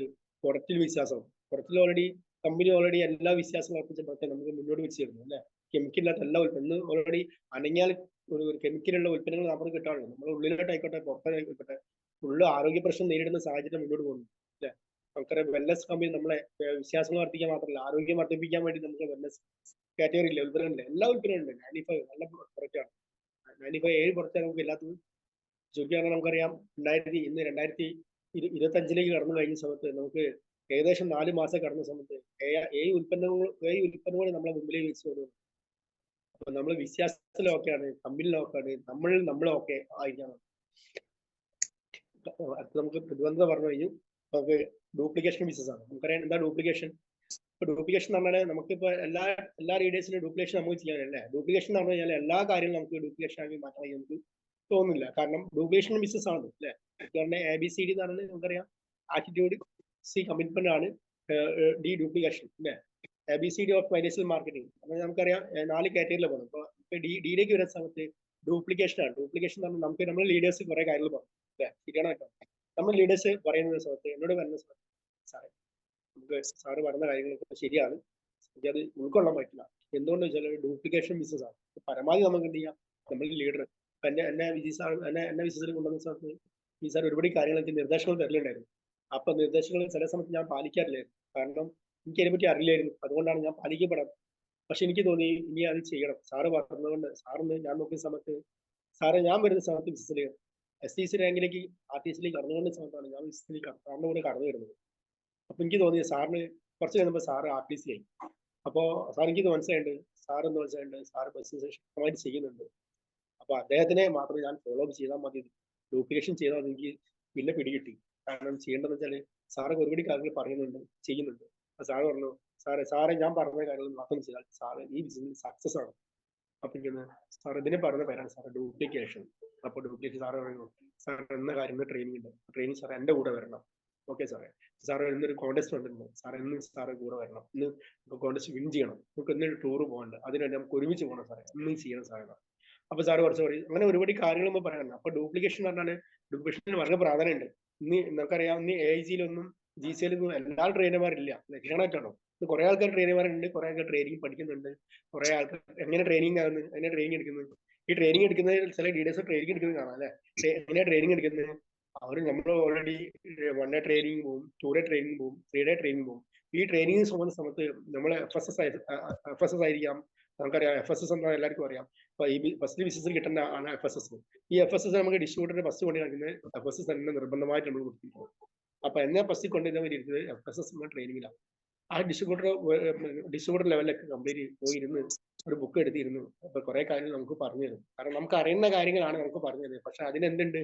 പുറത്തിൽ വിശ്വാസം പുറത്തിൽ ഓൾറെഡി കമ്പനി ഓൾറെഡി എല്ലാ വിശ്വാസവും പ്രൊഡക്റ്റ് നമുക്ക് മുന്നോട്ട് വെച്ച് തരുന്നു അല്ലെ? കെമിക്കൽ ഇല്ലാത്ത എല്ലാ ഉൽപ്പന്നം ഓൾറെഡി അനങ്ങിയാൽ ഒരു കെമിക്കലുള്ള ഉൽപ്പന്നങ്ങൾ നമുക്ക് കിട്ടാറുണ്ട്. നമ്മുടെ ഉള്ളിലോട്ടായിക്കോട്ടെ പുറത്തായിക്കോട്ടെ ഉള്ള ആരോഗ്യ പ്രശ്നം നേരിടുന്ന സാഹചര്യം മുന്നോട്ട് പോകുന്നു അല്ലെ? നമുക്കറിയാം വെല്ലസ് കമ്പനി നമ്മളെ വിശ്വാസങ്ങൾ വർദ്ധിക്കാൻ മാത്രമല്ല ആരോഗ്യം വർദ്ധിപ്പിക്കാൻ വേണ്ടി നമുക്ക് വെല്ലസ് കാറ്റഗറി ഇല്ല ഉൽപ്പന്നങ്ങളില്ല എല്ലാ ഉൽപ്പന്നങ്ങളുണ്ട് നയന്റി ഫൈവ് നല്ല പ്രൊഡക്റ്റാണ് നയന്റി ഫൈവ് ഏഴ് പുറത്താണ് നമുക്ക് എല്ലാത്തും ചുരുക്കിയാണെങ്കിൽ നമുക്കറിയാം രണ്ടായിരത്തി ഇന്ന് രണ്ടായിരത്തി ഇരുപത്തി അഞ്ചിലേക്ക് കടന്നു കഴിഞ്ഞ സമയത്ത് നമുക്ക് ഏകദേശം നാല് മാസം കടന്ന സമയത്ത് ഏഴ് ഉൽപ്പന്നങ്ങൾ ഏഴ് ഉൽപ്പന്നങ്ങൾ നമ്മളെ മുമ്പിലേക്ക് വെച്ച് വരുന്നു അപ്പൊ നമ്മൾ വിശ്വാസത്തിലൊക്കെയാണ് കമ്പനിയിലൊക്കെയാണ് നമ്മൾ നമ്മളൊക്കെ ആയിരിക്കണം നമുക്ക് പ്രതിബന്ധത പറഞ്ഞു കഴിഞ്ഞു നമുക്ക് ഡ്യൂപ്ലിക്കേഷൻ ബിസിനസ് ആണ്. നമുക്കറിയാം എന്താ ഡ്യൂപ്ലിക്കേഷൻ ഇപ്പൊ ഡ്യൂപ്ലിക്കേഷൻ എന്ന് പറഞ്ഞാൽ നമുക്കിപ്പോ എല്ലാ എല്ലാ റീഡേഴ്സിനും ഡ്യൂപ്ലിക്കേഷൻ നമുക്ക് ചെയ്യാനല്ലേ? ഡ്യൂപ്ലിക്കേഷൻ എന്ന് പറഞ്ഞു കഴിഞ്ഞാൽ എല്ലാ കാര്യങ്ങളും നമുക്ക് ഡ്യൂപ്ലിക്കേഷൻ ആക്കി മാറ്റാൻ നമുക്ക് തോന്നുന്നില്ല. കാരണം ഡ്യൂപ്ലിക്കേഷൻ ബിസിനസ് ആണ് അല്ലേ? കാരണം എ ബി സി ഡി എന്ന് പറഞ്ഞാൽ നമുക്കറിയാം ആറ്റിറ്റ്യൂഡ് സി കമ്മിറ്റ്മെന്റ് ആണ് ഡി ഡ്യൂപ്ലിക്കേഷൻ അല്ലേ B C D of financial marketing അപ്പോൾ നമുക്കറിയാം നാല് കാറ്റഗറിയിൽ പോകുന്നു. അപ്പോൾ ഡി ഡിയിലേക്ക് വരുന്ന സമയത്ത് ഡ്യൂപ്ലിക്കേഷൻ ആണ്. ഡ്യൂപ്ലിക്കേഷൻ എന്ന് പറഞ്ഞാൽ നമുക്ക് നമ്മൾ ലീഡേഴ്സ് കുറേ കാര്യങ്ങൾ പറഞ്ഞു അല്ലേ ശരിയാണോ കേട്ടോ? നമ്മൾ ലീഡേഴ്സ് പറയുന്ന സമയത്ത് എന്നോട് വരുന്ന സമയത്ത് സാറേ നമുക്ക് സാറ് പറഞ്ഞ കാര്യങ്ങളൊക്കെ ശരിയാണ്. എനിക്ക് അത് ഉൾക്കൊള്ളാൻ പറ്റില്ല. എന്തുകൊണ്ട് വെച്ചാൽ ഡ്യൂപ്ലിക്കേഷൻ ബിസിനസ് ആണ്. പരമാവധി നമുക്ക് എന്ത് ചെയ്യാം? നമ്മൾ ലീഡർ എന്നെ എന്നെ വിജി സാർ എന്നെ എന്നെ ബിസിനസ്സിൽ കൊണ്ടുവന്ന സമയത്ത് ഈ സാർ ഒരുപാട് കാര്യങ്ങൾക്ക് നിർദ്ദേശങ്ങൾ തരലുണ്ടായിരുന്നു. അപ്പൊ നിർദ്ദേശങ്ങൾ ചില സമയത്ത് ഞാൻ പാലിക്കാറില്ലായിരുന്നു കാരണം എനിക്ക് അതിനെപ്പറ്റി അറിയില്ലായിരുന്നു. അതുകൊണ്ടാണ് ഞാൻ പാലിക്കപ്പെടാൻ പക്ഷെ എനിക്ക് തോന്നി ഇനി അത് ചെയ്യണം. സാറ് പറഞ്ഞതുകൊണ്ട് സാറിന് ഞാൻ നോക്കിയ സമയത്ത് സാറ് ഞാൻ വരുന്ന സമയത്ത് ബിസിനസ്സിൽ എസ് ടി സി റാങ്കിലേക്ക് ആർ ടി സിയിലേക്ക് കടന്നുകൊണ്ട സമയത്താണ് ഞാൻ ബിസിനസ്സിലേക്ക് സാറിന്റെ കൂടെ കടന്നു വരുന്നത്. അപ്പൊ എനിക്ക് തോന്നി സാറിന് കുറച്ച് കഴിഞ്ഞപ്പോൾ സാറ് ആർ ടി സി ആയി. അപ്പോ സാർ എനിക്ക് മനസ്സിലായിട്ടുണ്ട്. സാർ എന്ന് മനസ്സിലായിട്ടുണ്ട്. സാർ ബിസിനസ് ശക്തമായിട്ട് ചെയ്യുന്നുണ്ട്. അപ്പൊ അദ്ദേഹത്തിനെ മാത്രം ഞാൻ ഫോളോ അപ്പ് ചെയ്താൽ മതി. ഡ്യൂപ്ലിക്കേഷൻ ചെയ്താൽ എനിക്ക് പിന്നെ പിടികിട്ടി. കാരണം ചെയ്യേണ്ടതെന്ന് വെച്ചാൽ സാറ് ഒരുപാട് കാര്യങ്ങൾ പറയുന്നുണ്ട് ചെയ്യുന്നുണ്ട്. അപ്പൊ സാറ് പറഞ്ഞു സാറേ സാറേ ഞാൻ പറഞ്ഞ കാര്യങ്ങൾ മാത്രം ചെയ്താൽ സാറ് ഈ ബിസിനസ് സക്സസ് ആണ് അപ്പൊ ഇങ്ങനെ സാർ ഇതിനെ പറഞ്ഞ പേരാണ് സാർ ഡ്യൂപ്ലിക്കേഷൻ അപ്പൊ ഡ്യൂപ്ലിക്കേഷൻ സാറ് പറയുന്നു സാർ എന്ന കാര്യം ട്രെയിനിങ് ഉണ്ട്. ട്രെയിനിങ് സാർ എന്റെ കൂടെ വരണം. ഓക്കെ സാറേ. സാർ ഇന്നൊരു കോൺടെസ്റ്റ് വന്നിട്ടുണ്ട് സാർ ഇന്ന് സാറ് കൂടെ വരണം. ഇന്ന് കോൺടെസ്റ്റ് വിൻ ചെയ്യണം. നമുക്ക് ഇന്നൊരു ടൂർ പോകണ്ട. അതിനുവേണ്ടി നമുക്ക് ഒരുമിച്ച് പോകണം സാറേ. ഇന്നും ചെയ്യണം സാറേ അപ്പൊ സാറ് കുറച്ച് പറയും അങ്ങനെ ഒരുപാട് കാര്യങ്ങൾ നമ്മൾ പറയാനുണ്ട് അപ്പൊ ഡ്യൂപ്ലിക്കേഷൻ പറഞ്ഞാൽ ഡ്യൂപ്ലിക്കേഷന് വളരെ പ്രാധാന്യമുണ്ട്. നമുക്കറിയാം ഇന്ന് എ ജിയിലൊന്നും ജി സിയിലൊന്നും എല്ലാ ട്രെയിനർമാരില്ല ലക്ഷണമായിട്ടാണോ ഇന്ന് കുറെ ആൾക്കാർ ട്രെയിനർമാരുണ്ട് കുറെ ആൾക്കാർ ട്രെയിനിങ് പഠിക്കുന്നുണ്ട്. കുറെ ആൾക്കാർ എങ്ങനെ ട്രെയിനിങ് ആകുന്നത് എങ്ങനെ ട്രെയിനിങ് എടുക്കുന്നത് ഈ ട്രെയിനിങ് എടുക്കുന്ന ചില ലീഡേഴ്സ് ട്രെയിനിങ് എടുക്കുന്നത് കാണാം അല്ലെ? എങ്ങനെയാ ട്രെയിനിങ് എടുക്കുന്നത് അവർ നമ്മൾ ഓൾറെഡി വൺ ഡേ ട്രെയിനിങ് പോകും ടു ഡേ ട്രെയിനിങ് പോകും ത്രീ ഡേ ട്രെയിനിങ് പോകും ഈ ട്രെയിനിങ് പോകുന്ന സമയത്ത് നമ്മൾ എഫ് എസ് എസ് ആയിരിക്കാം. നമുക്കറിയാം എഫ് എസ് എസ് എന്താ എല്ലാവർക്കും അറിയാം. ഈ ഫസ്റ്റ് ബിസിനസ് കിട്ടുന്ന ആണ് എഫ് എസ് എസ് ഈ എഫ് എസ് എസ് നമുക്ക് ഡിസ്ട്രിബ്യൂട്ടറിന്റെ ഫസ്റ്റ് കൊണ്ട് നടക്കുന്നത് എഫ് എസ് എസ് തന്നെ നിർബന്ധമായിട്ട് നമ്മൾ കൊടുത്തിരിക്കുന്നത് അപ്പൊ എന്നെ ഫസ്റ്റ് കൊണ്ടുവരുന്ന ഇരിക്കുന്നത് എഫ് എസ് എസ് ട്രെയിനിങ്ങിലാണ് ആ ഡിസ്ട്രിബ്യൂട്ടർ ഡിസ്ട്രിബ്യൂട്ടർ ലെവലിലൊക്കെ കംപ്ലീറ്റ് പോയിരുന്ന് ഒരു ബുക്ക് എടുത്തിരുന്നു. അപ്പൊ കുറെ കാര്യങ്ങൾ നമുക്ക് പറഞ്ഞു തരും. കാരണം നമുക്ക് അറിയുന്ന കാര്യങ്ങളാണ് നമുക്ക് പറഞ്ഞു തരുന്നത്. പക്ഷെ അതിനെന്തുണ്ട്?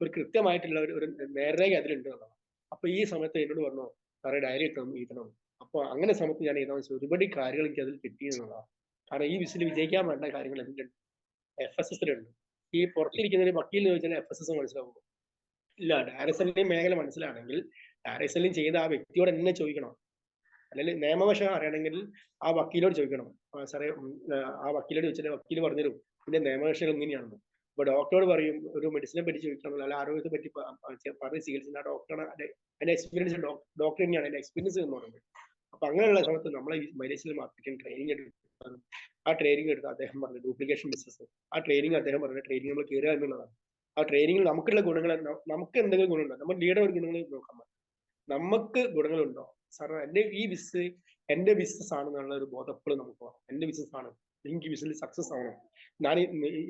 ഒരു കൃത്യമായിട്ടുള്ള ഒരു നേർരേഖ അതിലുണ്ട് എന്നുള്ളതാണ്. അപ്പൊ ഈ സമയത്ത് എന്നോട് പറഞ്ഞു സാറേ ഡയറി ഇട്ടണം എഴുതണം. അപ്പൊ അങ്ങനെ സമയത്ത് ഞാൻ എഴുതാൻ വെച്ചാൽ ഒരുപാട് കാര്യങ്ങൾ എനിക്ക് അതിൽ കിട്ടിയെന്നുള്ളതാണ് കാരണം ഈ വിസിൽ വിജയിക്കാൻ വേണ്ട കാര്യങ്ങൾ എന്തുണ്ട്? എഫ് എസ് എസിലുണ്ട് ഈ പുറത്തിരിക്കുന്ന ഒരു വക്കീൽ ചോദിച്ചാൽ എഫ് എസ് എസ് മനസ്സിലാവുമോ ഇല്ല ഡയറക്ടറിന്റെയും മേഖല മനസ്സിലാണെങ്കിൽ ഡയറക്ടറിലും ചെയ്ത ആ വ്യക്തിയോട് എന്നെ ചോദിക്കണം. അല്ലെങ്കിൽ നിയമവശം അറിയണമെങ്കിൽ ആ വക്കീലോട് ചോദിക്കണം. സാറേ ആ വക്കീലോട് ചോദിച്ചാൽ വക്കീൽ പറഞ്ഞുതരും. ഇതിന്റെ നിയമവശങ്ങൾ എങ്ങനെയാണെന്ന് ഇപ്പൊ ഡോക്ടറോട് പറയും ഒരു മെഡിസിനെ പറ്റി ചോദിക്കണം അല്ലെങ്കിൽ ആരോഗ്യത്തെ പറ്റി പറഞ്ഞ് ചികിത്സിക്കുന്ന ഡോക്ടറാണ് അതിന്റെ എക്സ്പീരിയൻസ് ഡോക്ടർ തന്നെയാണ്. അതിന്റെ എക്സ്പീരിയൻസ് എന്ന് പറയുന്നത്. അപ്പൊ അങ്ങനെയുള്ള സമയത്ത് നമ്മളെ മൈലേജിൽ മാർക്കറ്റിംഗ് ട്രെയിനിങ് ആ ട്രെയിനിങ് എടുത്ത് അദ്ദേഹം പറഞ്ഞു ഡ്യൂപ്ലിക്കേഷൻ ബിസിനസ് ആ ട്രെയിനിങ് അദ്ദേഹം പറഞ്ഞ ട്രെയിനിങ് നമ്മൾ കയറുക എന്നുള്ളതാണ്. ആ ട്രെയിനിങ്ങിൽ നമുക്കുള്ള ഗുണങ്ങൾ നമുക്ക് എന്തെങ്കിലും ഗുണമുണ്ടോ? നമ്മൾ ലീഡർ ഗുണങ്ങൾ നോക്കാൻ നമുക്ക് ഗുണങ്ങളുണ്ടോ? സാർ എന്റെ ഈ ബിസിനസ് എന്റെ ബിസിനസ് ആണെന്നുള്ള ഒരു ബോധം നമുക്ക് വേണം. എന്റെ ബിസിനസ് ആണ്. എനിക്ക് ബിസിനസ് സക്സസ് ആവണം. ഞാൻ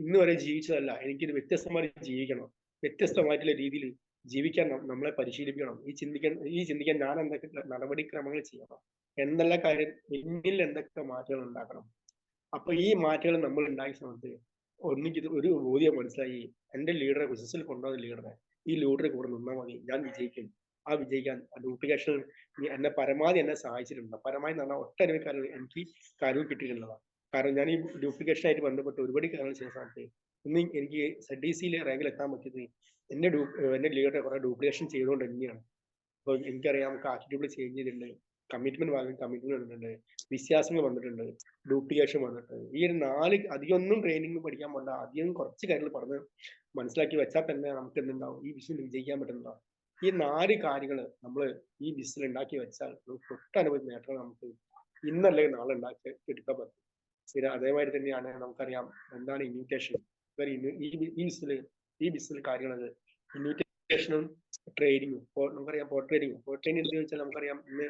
ഇന്ന് വരെ ജീവിച്ചതല്ല. എനിക്കിത് വ്യത്യസ്തമായിട്ട് ജീവിക്കണം. വ്യത്യസ്തമായിട്ടുള്ള രീതിയിൽ ജീവിക്കാൻ നമ്മളെ പരിശീലിപ്പിക്കണം. ഈ ചിന്തിക്കാൻ ഈ ചിന്തിക്കാൻ ഞാൻ എന്തൊക്കെ നടപടിക്രമങ്ങൾ ചെയ്യണം? എന്തെല്ലാം കാര്യം എന്നിൽ എന്തൊക്കെ മാറ്റങ്ങൾ ഉണ്ടാക്കണം? അപ്പൊ ഈ മാറ്റങ്ങൾ നമ്മൾ ഉണ്ടാക്കിയ സമയത്ത് ഒന്നിക്ക് ഒരു ബോധ്യം മനസ്സിലായി എന്റെ ലീഡറെ ബിസിനസ്സിൽ കൊണ്ടുവന്ന ലീഡറെ ഈ ലീഡറെ കൂടെ നിന്നാൽ മതി ഞാൻ വിജയിക്കും. ആ വിജയിക്കാൻ ഡ്യൂപ്ലിക്കേഷൻ എന്നെ പരമാവധി എന്നെ സഹായിച്ചിട്ടുണ്ട്. പരമാവധി എന്ന് പറഞ്ഞാൽ ഒട്ടനവധി കാര്യങ്ങൾ എനിക്ക് കാര്യങ്ങൾ കിട്ടിയിട്ടുള്ളതാണ്. കാരണം ഞാൻ ഈ ഡ്യൂപ്ലിക്കേഷൻ ആയിട്ട് ബന്ധപ്പെട്ട് ഒരുപാട് കാര്യങ്ങൾ ചെയ്യുന്ന സമയത്ത് ഇന്ന് എനിക്ക് സെഡ് ഡി സിയിലെ റാങ്കിൽ എത്താൻ പറ്റിയത് എന്റെ എന്റെ ലീഡറെ കുറെ ഡ്യൂപ്ലിക്കേഷൻ ചെയ്തുകൊണ്ട് തന്നെയാണ്. അപ്പൊ എനിക്കറിയാം നമുക്ക് ആറ്റിറ്റ്യൂഡ് ചേഞ്ച് ചെയ്തിട്ടുണ്ട്. കമ്മിറ്റ്മെന്റ് ഭാഗം കമ്മിറ്റ്മെന്റ് വന്നിട്ടുണ്ട്. വിശ്വാസങ്ങൾ വന്നിട്ടുണ്ട്. ഡ്യൂപ്ലിക്കേഷൻ വന്നിട്ടുണ്ട്. ഈ ഒരു നാല് അധികമൊന്നും ട്രെയിനിങ് പഠിക്കാൻ പോണ്ട. അധികം കുറച്ച് കാര്യങ്ങൾ പറഞ്ഞ് മനസ്സിലാക്കി വെച്ചാൽ തന്നെ നമുക്ക് എന്തുണ്ടാവും? ഈ ബിസിനസ് വിജയിക്കാൻ പറ്റുന്നതാണ് ഈ നാല് കാര്യങ്ങൾ നമ്മൾ ഈ ബിസിനസ് ഉണ്ടാക്കി വെച്ചാൽ ഒട്ടനവധി നേട്ടങ്ങൾ നമുക്ക് ഇന്നല്ലെങ്കിൽ നാളെ ഉണ്ടാക്കി എടുക്കാൻ പറ്റും. പിന്നെ അതേമാതിരി തന്നെയാണ് നമുക്കറിയാം എന്താണ് ഇൻവിറ്റേഷൻ ഈ ബിസിനസ്സിൽ ഈ ബിസിനസ് കാര്യങ്ങൾ ഇൻവിറ്റേഷനും ട്രെയിനിങ്ങും നമുക്കറിയാം പോർട്ട് ട്രേഡിങ് പോർട്ട് ട്രേഡിംഗ് എന്ന് വെച്ചാൽ നമുക്കറിയാം ഇന്ന്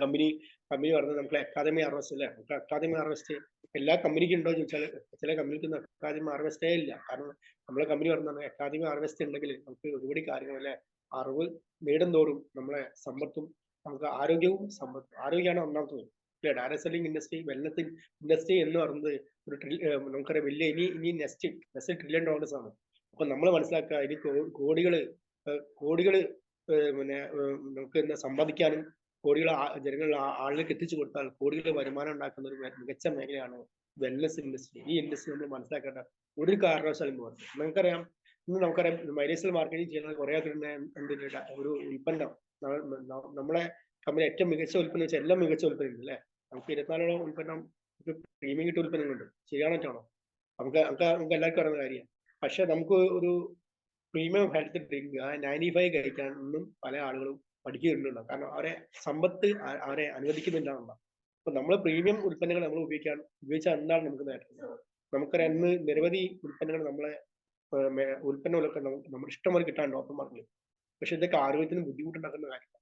കമ്പനി കമ്പനി പറഞ്ഞത് നമുക്ക് അക്കാദമി അറസ്റ്റ് അല്ലേ? നമുക്ക് അക്കാദമി അറസ്റ്റ് എല്ലാ കമ്പനിക്കും ഉണ്ടോ എന്ന് ചോദിച്ചാൽ ചില കമ്പനിക്കൊന്നും അക്കാദമി അറസ്റ്റേ ഇല്ല. കാരണം നമ്മളെ കമ്പനി പറഞ്ഞാൽ അക്കാദമി അറസ്റ്റ് ഉണ്ടെങ്കിൽ നമുക്ക് ഒരുപാട് കാര്യങ്ങൾ അല്ലെ? അറിവ് നേടും തോറും നമ്മളെ സമ്പത്തും നമുക്ക് ആരോഗ്യവും സമ്പത്തും ആരോഗ്യമാണ് ഒന്നാമത്തത് അല്ലെ? Direct selling industry wellness industry എന്ന് പറയുന്നത് ഒരു നമുക്കറിയാം വലിയ ഇനി ഇനി നെക്സ്റ്റ് നെക്സ്റ്റ് ട്രില്യൺ ഡോളേഴ്സ് ആണ്. അപ്പൊ നമ്മൾ മനസ്സിലാക്കുക ഇനി കോടികൾ കോടികൾ പിന്നെ നമുക്ക് എന്താ സമ്പാദിക്കാനും കോടികൾ ജനങ്ങളിൽ ആളുകൾക്ക് എത്തിച്ചു കൊടുത്താൽ കോടികൾ വരുമാനം ഉണ്ടാക്കുന്ന ഒരു മികച്ച മേഖലയാണ് വെൽനസ് ഇൻഡസ്ട്രി ഈ ഇൻഡസ്ട്രി നമ്മൾ മനസ്സിലാക്കേണ്ട ഒരു കാരണവശാലും പോകുന്നത് നമുക്കറിയാം ഇന്ന് നമുക്കറിയാം മൈനേഴ്സൽ മാർക്കറ്റിംഗ് ചെയ്യുന്ന കുറെ എന്തിനാ ഒരു ഉൽപ്പന്നം. നമ്മളെ കമ്പനി ഏറ്റവും മികച്ച ഉൽപ്പന്നം വെച്ചാൽ എല്ലാം മികച്ച ഉൽപ്പന്നം അല്ലേ? നമുക്ക് ഇരുപത്തിനാലോളം ഉൽപ്പന്നം പ്രീമിയം കിട്ടിയ ഉൽപ്പന്നങ്ങളുണ്ട്. ശരിയാണോ നമുക്ക് നമുക്ക് നമുക്ക് എല്ലാവർക്കും അറിയുന്ന കാര്യമാണ് പക്ഷെ നമുക്ക് ഒരു premium health drink ninety five കഴിക്കാനൊന്നും പല ആളുകളും പഠിക്കുന്നുണ്ട് കാരണം അവരെ സമ്പത്ത് അവരെ അനുവദിക്കുന്നില്ല അപ്പൊ നമ്മൾ പ്രീമിയം ഉൽപ്പന്നങ്ങൾ നമ്മൾ ഉപയോഗിക്കാൻ ഉപയോഗിച്ചാൽ എന്താണ് നമുക്ക് നേട്ടം? നമുക്കറിയാം ഇന്ന് നിരവധി ഉൽപ്പന്നങ്ങൾ നമ്മളെ ഉൽപ്പന്നങ്ങളൊക്കെ നമ്മുടെ ഇഷ്ടംപോലെ കിട്ടാൻ ഡോക്ടർ പറഞ്ഞു പക്ഷെ ഇതൊക്കെ ആരോഗ്യത്തിന് ബുദ്ധിമുട്ടുണ്ടാക്കുന്ന കാര്യമാണ്.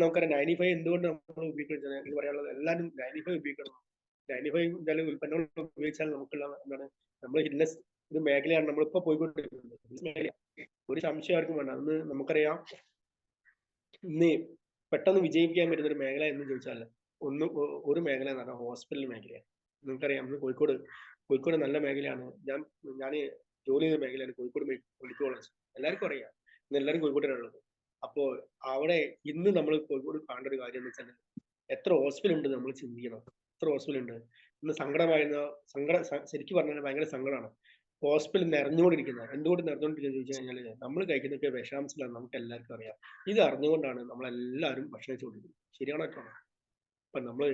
നമുക്കറിയാം നയന്റി ഫൈവ് എന്തുകൊണ്ട് നമ്മൾ ഉപയോഗിക്കുന്നത് എനിക്ക് പറയാനുള്ളത് എല്ലാവരും നയന്റി ഫൈവ് ഉപയോഗിക്കണം. നയന്റി ഫൈവ് എന്തായാലും ഉൽപ്പന്നങ്ങൾ ഉപയോഗിച്ചാൽ നമുക്കുള്ള എന്താണ് നമ്മൾ ഹിന്നസ് ഒരു മേഖലയാണ്. നമ്മളിപ്പോ പോയിക്കൊണ്ടിരിക്കുന്നത്. ഒരു സംശയം ആർക്കും വേണ്ട. അന്ന് നമുക്കറിയാം ഇന്ന് പെട്ടെന്ന് വിജയിപ്പിക്കാൻ പറ്റുന്ന ഒരു മേഖല എന്ന് ചോദിച്ചാൽ ഒന്ന് ഒരു മേഖല എന്ന് പറഞ്ഞാൽ ഹോസ്പിറ്റൽ മേഖലയാണ്. നിങ്ങൾക്കറിയാം ഇന്ന് കോഴിക്കോട് കോഴിക്കോട് നല്ല മേഖലയാണ്. ഞാൻ ഞാൻ ജോലി ചെയ്ത മേഖലയാണ് കോഴിക്കോട് മെഡിക്കൽ കോളേജ്. എല്ലാവർക്കും അറിയാം. ഇന്ന് എല്ലാവരും കോഴിക്കോട്ടിലാണുള്ളത് അപ്പോ അവിടെ ഇന്ന് നമ്മൾ കോഴിക്കോട് കാണേണ്ട ഒരു കാര്യം എന്ന് വെച്ചാൽ എത്ര ഹോസ്പിറ്റൽ ഉണ്ട് നമ്മൾ ചിന്തിക്കണം. എത്ര ഹോസ്പിറ്റൽ ഉണ്ട്? ഇന്ന് സങ്കടമായിരുന്ന സങ്കട ശരിക്കും പറഞ്ഞാൽ ഭയങ്കര സങ്കടമാണ്. ഹോസ്പിറ്റൽ നിറഞ്ഞുകൊണ്ടിരിക്കുന്നത്. എന്തുകൊണ്ട് നിറഞ്ഞുകൊണ്ടിരിക്കുന്നത് ചോദിച്ചു കഴിഞ്ഞാൽ നമ്മൾ കഴിക്കുന്നൊക്കെ വിഷാംശമാണ് നമുക്ക് എല്ലാവർക്കും അറിയാം. ഇത് അറിഞ്ഞുകൊണ്ടാണ് നമ്മളെല്ലാവരും ഭക്ഷണം കഴിച്ചുകൊണ്ടിരിക്കുന്നത് ശരിയാണോ അപ്പൊ നമ്മൾ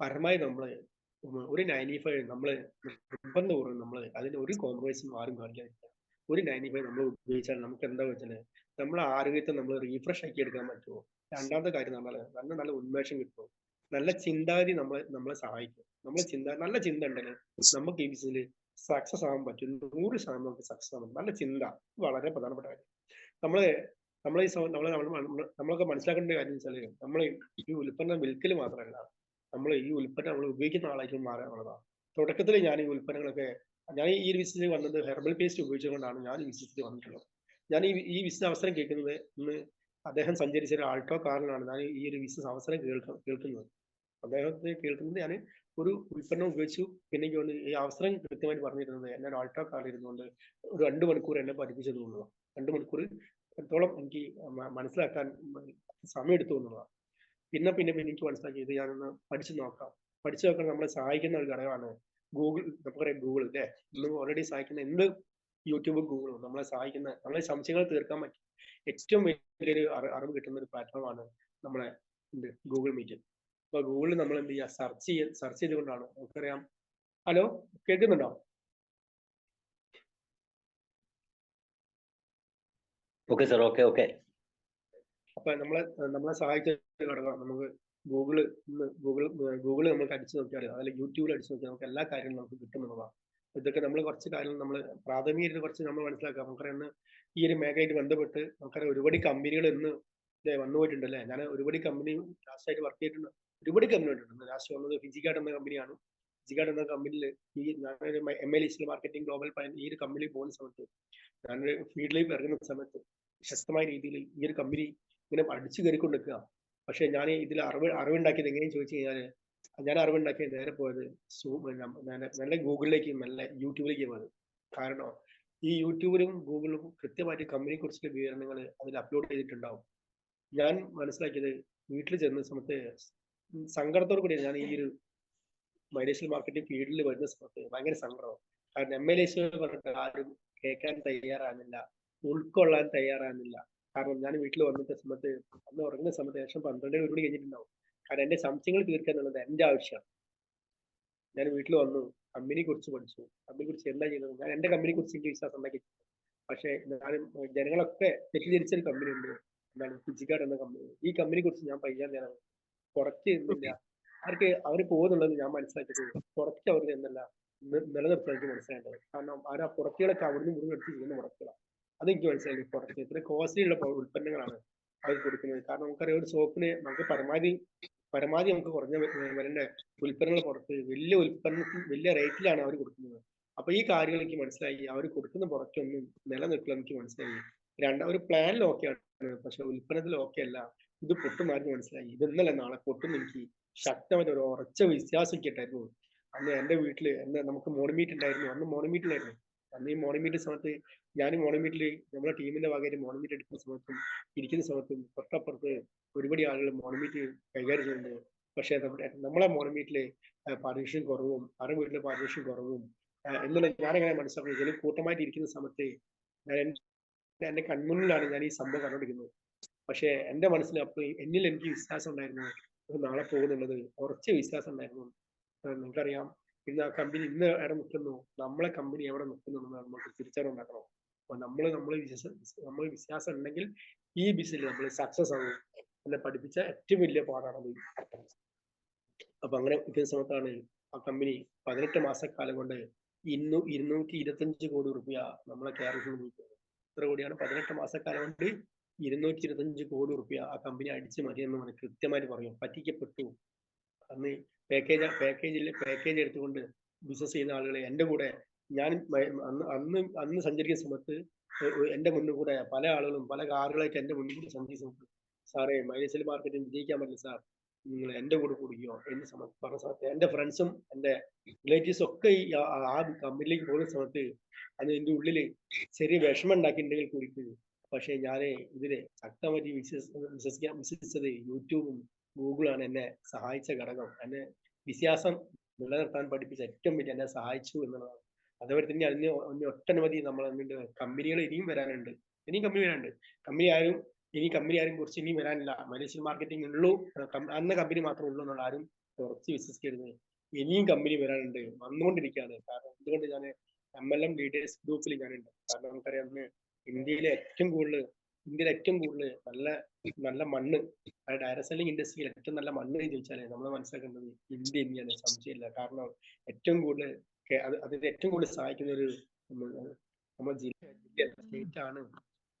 പരമായി നമ്മൾ ഒരു നയന്റി ഫൈവ് നമ്മൾ നിർബന്ധപൂർവം നമ്മൾ അതിന് ഒരു കോംപ്രമൈസും ആരും കാണിക്കാതിരിക്കുക ഒരു നയന്റി ഫൈവ് നമ്മൾ ഉപയോഗിച്ചാൽ നമുക്ക് എന്താ വെച്ചാൽ നമ്മളെ ആരോഗ്യത്തെ നമ്മൾ റീഫ്രഷ് ആക്കി എടുക്കാൻ പറ്റുമോ? രണ്ടാമത്തെ കാര്യം നമ്മൾ നല്ല നല്ല ഉന്മേഷം കിട്ടുമോ നല്ല ചിന്താഗതി നമ്മളെ നമ്മളെ സഹായിക്കും. നമ്മളെ ചിന്ത നല്ല ചിന്ത ഉണ്ടെങ്കിൽ നമുക്ക് ഈ ബിസിനസ്സിൽ സക്സസ് ആവാൻ പറ്റും. നൂറ് ശതമാനം നമുക്ക് സക്സസ് ആവാൻ പറ്റും. നല്ല ചിന്ത. വളരെ പ്രധാനപ്പെട്ട കാര്യം. നമ്മൾ നമ്മളെ ഈ സമയം നമ്മൾ നമ്മളൊക്കെ മനസ്സിലാക്കേണ്ട കാര്യം വെച്ചാൽ നമ്മൾ ഈ ഉൽപ്പന്നം വിൽക്കൽ മാത്രമല്ല നമ്മൾ ഈ ഉൽപ്പന്നം നമ്മൾ ഉപയോഗിക്കുന്ന ആളായിരിക്കും മാറുക എന്നുള്ളതാണ് തുടക്കത്തിൽ ഞാൻ ഈ ഉൽപ്പന്നങ്ങളൊക്കെ ഞാൻ ഈ ഒരു ബിസിനസ്സിൽ വന്നത് ഹെർബൽ പേസ്റ്റ് ഉപയോഗിച്ചുകൊണ്ടാണ് ഞാൻ ഈ ബിസിനസ്സിൽ വന്നിട്ടുള്ളത്. ഞാൻ ഈ ഈ ബിസിനസ് അവസരം കേൾക്കുന്നത് ഇന്ന് അദ്ദേഹം സഞ്ചരിച്ച ഒരു ആൾട്ടോ കാറിലാണ് ഞാൻ ഈ ഒരു ബിസിനസ് അവസരം കേൾക്ക കേൾക്കുന്നത്. അദ്ദേഹത്തെ കേൾക്കുന്നത് ഞാൻ ഒരു ഉൽപ്പന്നം ഉപയോഗിച്ചു. പിന്നെ ഈ അവസരം കൃത്യമായിട്ട് പറഞ്ഞിരുന്നത് എന്നെ ഒരു ആൾട്ടോ കാറിൽ ഇരുന്നുകൊണ്ട് ഒരു രണ്ട് മണിക്കൂർ എന്നെ പഠിപ്പിച്ചത് എന്നുള്ളതാണ് രണ്ട് മണിക്കൂർ എത്രത്തോളം എനിക്ക് മനസ്സിലാക്കാൻ സമയം എടുത്തു എന്നുള്ളതാണ് പിന്നെ പിന്നെ പിന്നെ എനിക്ക് മനസ്സിലാക്കി ഇത് ഞാനൊന്ന് പഠിച്ചു നോക്കാം. പഠിച്ചു നോക്കാൻ നമ്മളെ സഹായിക്കുന്ന ഒരു ഘടകമാണ് ഗൂഗിൾ നമുക്കറിയാം ഗൂഗിൾ അല്ലേ? ഇന്ന് ഓൾറെഡി സഹായിക്കുന്ന എന്ത് യൂട്യൂബും ഗൂഗിളും നമ്മളെ സഹായിക്കുന്ന നമ്മളെ സംശയങ്ങൾ തീർക്കാൻ പറ്റും ഏറ്റവും വലിയൊരു അറി- അറിവ് കിട്ടുന്ന ഒരു പ്ലാറ്റ്ഫോമാണ് നമ്മളെ ഗൂഗിൾ മീറ്റ് അപ്പൊ ഗൂഗിളിൽ നമ്മൾ എന്ത് ചെയ്യുക സെർച്ച് ചെയ്യ സെർച്ച് ചെയ്തുകൊണ്ടാണ്? നമുക്കറിയാം. ഹലോ കേൾക്കുന്നുണ്ടോ? ഓക്കെ സാർ ഓക്കെ ഓക്കെ അപ്പൊ നമ്മളെ നമ്മളെ സഹായിച്ച ഘടകം നമുക്ക് ഗൂഗിൾ ഗൂഗിൾ ഗൂഗിൾ നമുക്ക് അടിച്ചു നോക്കിയാൽ അതായത് യൂട്യൂബിൽ അടിച്ചു നോക്കിയാൽ നമുക്ക് എല്ലാ കാര്യങ്ങളും നമുക്ക് കിട്ടുന്നതാണ് ഇതൊക്കെ നമ്മൾ കുറച്ച് കാര്യങ്ങൾ നമ്മൾ പ്രാഥമികമായിട്ട് കുറച്ച് നമ്മൾ മനസ്സിലാക്കാം. നമുക്കറിയാം ഇന്ന് ഈ ഒരു മേഖലയായിട്ട് ബന്ധപ്പെട്ട് നമുക്കറിയാം ഒരുപാട് കമ്പനികൾ ഇന്ന് വന്നു പോയിട്ടുണ്ട് അല്ലേ? ഞാൻ ഒരുപാട് കമ്പനി ലാസ്റ്റ് ആയിട്ട് വർക്ക് ചെയ്തിട്ടുണ്ട്. ഒരുപാട് കമ്പനി ഉണ്ട്. ലാസ്റ്റ് വന്നത് ഫിജിഗാർഡ് എന്ന കമ്പനിയാണ് ഫിജിഗാർഡ് എന്ന കമ്പനിയിൽ ഈ ഞാനൊരു എം എൽ ഇസ്ലം മാർക്കറ്റിംഗ് ഗ്ലോബൽ പ്ലാൻ ഈ ഒരു കമ്പനിയിൽ പോകുന്ന സമയത്ത് ഞാനൊരു ഫീൽഡിലേക്ക് ഇറങ്ങുന്ന സമയത്ത് ശക്തമായ രീതിയിൽ ഈ ഒരു കമ്പനി ഇങ്ങനെ അടിച്ചു കയറിക്കൊണ്ട് നിൽക്കുക പക്ഷെ ഞാൻ ഇതിൽ അറിവ് അറിവുണ്ടാക്കിയത് എങ്ങനെയും ചോദിച്ചു കഴിഞ്ഞാൽ ഞാൻ അറിവുണ്ടാക്കിയത് നേരെ പോയത് നല്ല ഗൂഗിളിലേക്ക് നല്ല യൂട്യൂബിലേക്ക് പോയത്. കാരണം ഈ യൂട്യൂബിലും ഗൂഗിളിലും കൃത്യമായിട്ട് കമ്പനിയെ കുറിച്ചുള്ള വിവരണങ്ങൾ അതിൽ അപ്ലോഡ് ചെയ്തിട്ടുണ്ടാവും. ഞാൻ മനസ്സിലാക്കിയത് വീട്ടിൽ ചെന്ന സമയത്ത് സങ്കടത്തോടു കൂടി ഞാൻ ഈ ഒരു മൈനേഷ്യൽ മാർക്കറ്റിംഗ് ഫീൽഡിൽ വരുന്ന സമയത്ത് ഭയങ്കര സങ്കടമാണ് കാരണം എം എൽ എസ് പറഞ്ഞിട്ട് ആരും കേൾക്കാൻ തയ്യാറാകുന്നില്ല ഉൾക്കൊള്ളാൻ തയ്യാറാകുന്നില്ല. കാരണം ഞാൻ വീട്ടിൽ വന്നിട്ട് സമയത്ത് അന്ന് ഉറങ്ങുന്ന സമയത്ത് ഏകദേശം പന്ത്രണ്ട് ഒരു മണി കഴിഞ്ഞിട്ടുണ്ടാവും. കാരണം എന്റെ സംശയങ്ങൾ തീർക്കുക എന്നുള്ളത് എന്റെ ആവശ്യമാണ്. ഞാൻ വീട്ടിൽ വന്നു കമ്പനിയെ കുറിച്ച് പഠിച്ചു. കമ്പനിയെ കുറിച്ച് എന്താ ചെയ്യുന്നത് ഞാൻ എന്റെ കമ്പനിയെ കുറിച്ച് എനിക്ക് വിശ്വാസം ഉണ്ടാക്കി പക്ഷേ ഞാൻ ജനങ്ങളൊക്കെ തെറ്റിദ്ധരിച്ച ഒരു കമ്പനി ഉണ്ട്. എന്താണ്? ഫിജിക്കാർഡ് എന്ന കമ്പനി ഈ കമ്പനിയെ കുറിച്ച് ഞാൻ പയ്യാൻ നേരം കുറച്ച് എന്നില്ല അവർക്ക് അവർ പോകുന്നുള്ളത് ഞാൻ മനസ്സിലാക്കിയത് കുറച്ച് അവർ എന്നല്ല നിലനിർത്താൻ എനിക്ക് മനസ്സിലായത് കാരണം ആരാ പുറത്തുകളൊക്കെ അവിടുന്ന് ഇവിടുന്ന് എടുത്ത് ചെയ്യുന്ന പുറത്തുകളാണ് അതെനിക്ക് മനസ്സിലായി പുറത്ത് ഇത്ര കോസ്റ്റ്ലി ഉള്ള ഉൽപ്പന്നങ്ങളാണ് അവർ കൊടുക്കുന്നത്. കാരണം നമുക്കറിയാം ഒരു സോപ്പിന് നമുക്ക് പരമാവധി പരമാവധി നമുക്ക് കുറഞ്ഞ വരേണ്ട ഉൽപ്പന്നങ്ങൾ പുറത്ത് വലിയ ഉൽപ്പന്ന വലിയ റേറ്റിലാണ് അവർ കൊടുക്കുന്നത്. അപ്പൊ ഈ കാര്യങ്ങൾ എനിക്ക് മനസ്സിലായി. അവർ കൊടുക്കുന്ന പുറത്തൊന്നും നിലനിൽക്കില്ല എനിക്ക് മനസ്സിലായി. രണ്ടാ ഒരു പ്ലാനിൽ ഓക്കെയാണ് പക്ഷെ ഉൽപ്പന്നത്തിൽ ഓക്കെ അല്ല ഇത് പൊട്ടുമായിരുന്നു മനസ്സിലായി. ഇത് ഇന്നലെ നാളെ പൊട്ടും എനിക്ക് ശക്തമായിട്ട് ഒരു ഉറച്ച വിശ്വാസം കിട്ടായിരുന്നു അന്ന് എന്റെ വീട്ടിൽ എന്നെ നമുക്ക് മോണിമീറ്റ് മീറ്റ് ഉണ്ടായിരുന്നു. അന്ന് മീറ്റ് അന്ന് ഈ മോണിമീറ്റ് മീറ്റ് സമയത്ത് ഞാൻ മോണിമീറ്റിൽ മീറ്റിൽ നമ്മുടെ ടീമിന്റെ വകയിൽ മോണിമീറ്റ് മീറ്റ് എടുക്കുന്ന സമയത്തും ഇരിക്കുന്ന സമയത്തും തൊട്ടപ്പുറത്ത് ഒരുപാട് ആളുകൾ മോണിമീറ്റ് മീറ്റ് കൈകാര്യം ചെയ്യുന്നുണ്ട്. പക്ഷെ നമ്മുടെ നമ്മളെ മോർണിംഗ് മീറ്റിൽ പാർട്ടിഷൻ കുറവും അവരുടെ വീട്ടിലെ പാർട്ടിഷൻ കുറവും എന്നുള്ള ഞാനെങ്ങനെ മനസ്സിലാക്കുന്നത് ഇതിൽ കൂട്ടമായിട്ട് ഇരിക്കുന്ന സമയത്ത് ഞാൻ എന്റെ കൺമുന്നിലാണ് ഞാൻ ഈ സംഭവം കണ്ടുപിടിക്കുന്നത് പക്ഷെ എന്റെ മനസ്സിൽ അപ്പോൾ എന്നിൽ എനിക്ക് വിശ്വാസം ഉണ്ടായിരുന്നു നാളെ പോകുന്നുള്ളത്. കുറച്ച് വിശ്വാസം ഉണ്ടായിരുന്നു നിങ്ങൾക്കറിയാം. ഇന്ന് ആ കമ്പനി ഇന്ന് എവിടെ നിൽക്കുന്നു. നമ്മളെ കമ്പനി എവിടെ നിൽക്കുന്നു എന്ന് നമുക്ക് തിരിച്ചറിവുണ്ടാക്കണം. അപ്പൊ നമ്മൾ നമ്മൾ വിശ്വാസം നമ്മൾ വിശ്വാസം ഉണ്ടെങ്കിൽ ഈ ബിസിനസ് നമ്മൾ സക്സസ് ആകും എന്നെ പഠിപ്പിച്ച ഏറ്റവും വലിയ പാടാണത് അപ്പൊ അങ്ങനെ ഇതേ സമയത്താണ് ആ കമ്പനി പതിനെട്ട് മാസക്കാലം കൊണ്ട് ഇന്നു ഇരുന്നൂറ്റി ഇരുപത്തഞ്ച് കോടി റുപ്യ നമ്മളെ കേരളത്തിൽ നിന്ന് ഇത്ര കോടിയാണ് പതിനെട്ട് മാസക്കാലം കൊണ്ട് ഇരുന്നൂറ്റി ഇരുപത്തഞ്ച് കോടി റുപ്യ ആ കമ്പനി അടിച്ചു മതിയെന്ന് നമുക്ക് കൃത്യമായിട്ട് പറയും പറ്റിക്കപ്പെട്ടു. അന്ന് പാക്കേജ് പാക്കേജിൽ പാക്കേജ് എടുത്തുകൊണ്ട് ബിസിനസ് ചെയ്യുന്ന ആളുകളെ എന്റെ കൂടെ ഞാൻ അന്ന് അന്ന് അന്ന് സഞ്ചരിക്കുന്ന സമയത്ത് എന്റെ മുന്നിൽ കൂടെ പല ആളുകളും പല കാറുകളായിട്ട് എന്റെ മുന്നിൽ കൂടെ സഞ്ചരിച്ച സാറേ മൈനസിൽ മാർക്കറ്റിൽ വിജയിക്കാൻ പറ്റില്ല സാർ. നിങ്ങൾ എന്റെ കൂടെ കൂടിക്കോ എന്ന് പറഞ്ഞ സമയത്ത് എന്റെ ഫ്രണ്ട്സും എന്റെ റിലേറ്റീവ്സും ഒക്കെ ആ- കമ്പനിയിലേക്ക് പോകുന്ന സമയത്ത് അത് എന്റെ ഉള്ളിൽ ചെറിയ വിഷമം ഉണ്ടാക്കിയിട്ടുണ്ടെങ്കിൽ കൂടിയിട്ട് പക്ഷേ ഞാൻ ഇതിൽ ശക്തമായിട്ട് വിശ്വസ് വിശ്വസിക്കാൻ വിശ്വസിച്ചത് യൂട്യൂബും ഗൂഗിളാണ് എന്നെ സഹായിച്ച ഘടകം. എന്നെ വിശ്വാസം നിലനിർത്താൻ പഠിപ്പിച്ച ഏറ്റവും വലിയ എന്നെ സഹായിച്ചു എന്നുള്ളതാണ്. അതേപോലെ തന്നെ അതിന് ഒന്ന് ഒട്ടനവധി നമ്മൾ കമ്പനികൾ ഇനിയും വരാനുണ്ട്. ഇനിയും കമ്പനി വരാനുണ്ട്. കമ്പനി ആരും ഇനി കമ്പനി ആരും കുറിച്ച് ഇനിയും വരാനില്ല. മലേഷ്യൻ മാർക്കറ്റിംഗ് ഉള്ളൂ. അന്ന കമ്പനി മാത്രമേ ഉള്ളൂ എന്നുള്ള ആരും കുറച്ച് വിശ്വസിക്കരുത്. ഇനിയും കമ്പനി വരാനുണ്ട്. വന്നുകൊണ്ടിരിക്കുകയാണ്. കാരണം എന്തുകൊണ്ട് ഞാൻ എം എൽ എം ലീഡേഴ്സ് ഗ്രൂപ്പിൽ ഞാനുണ്ട്. കാരണം നമുക്കറിയാം ഇന്ത്യയിലെ ഏറ്റവും കൂടുതൽ ഇന്ത്യയിലെ ഏറ്റവും കൂടുതൽ നല്ല നല്ല മണ്ണ് ഡയറക്ട് സെല്ലിംഗ് ഇൻഡസ്ട്രിയിൽ ഏറ്റവും നല്ല മണ്ണ് എന്ന് ചോദിച്ചാൽ നമ്മൾ മനസ്സിലാക്കേണ്ടത് ഇന്ത്യ തന്നെയാണ് സംശയമില്ല. കാരണം ഏറ്റവും കൂടുതൽ അത് അതിന് ഏറ്റവും കൂടുതൽ സഹായിക്കുന്ന ഒരു നമ്മ- നമ്മുടെ ജില്ല സ്റ്റേറ്റ് ആണ്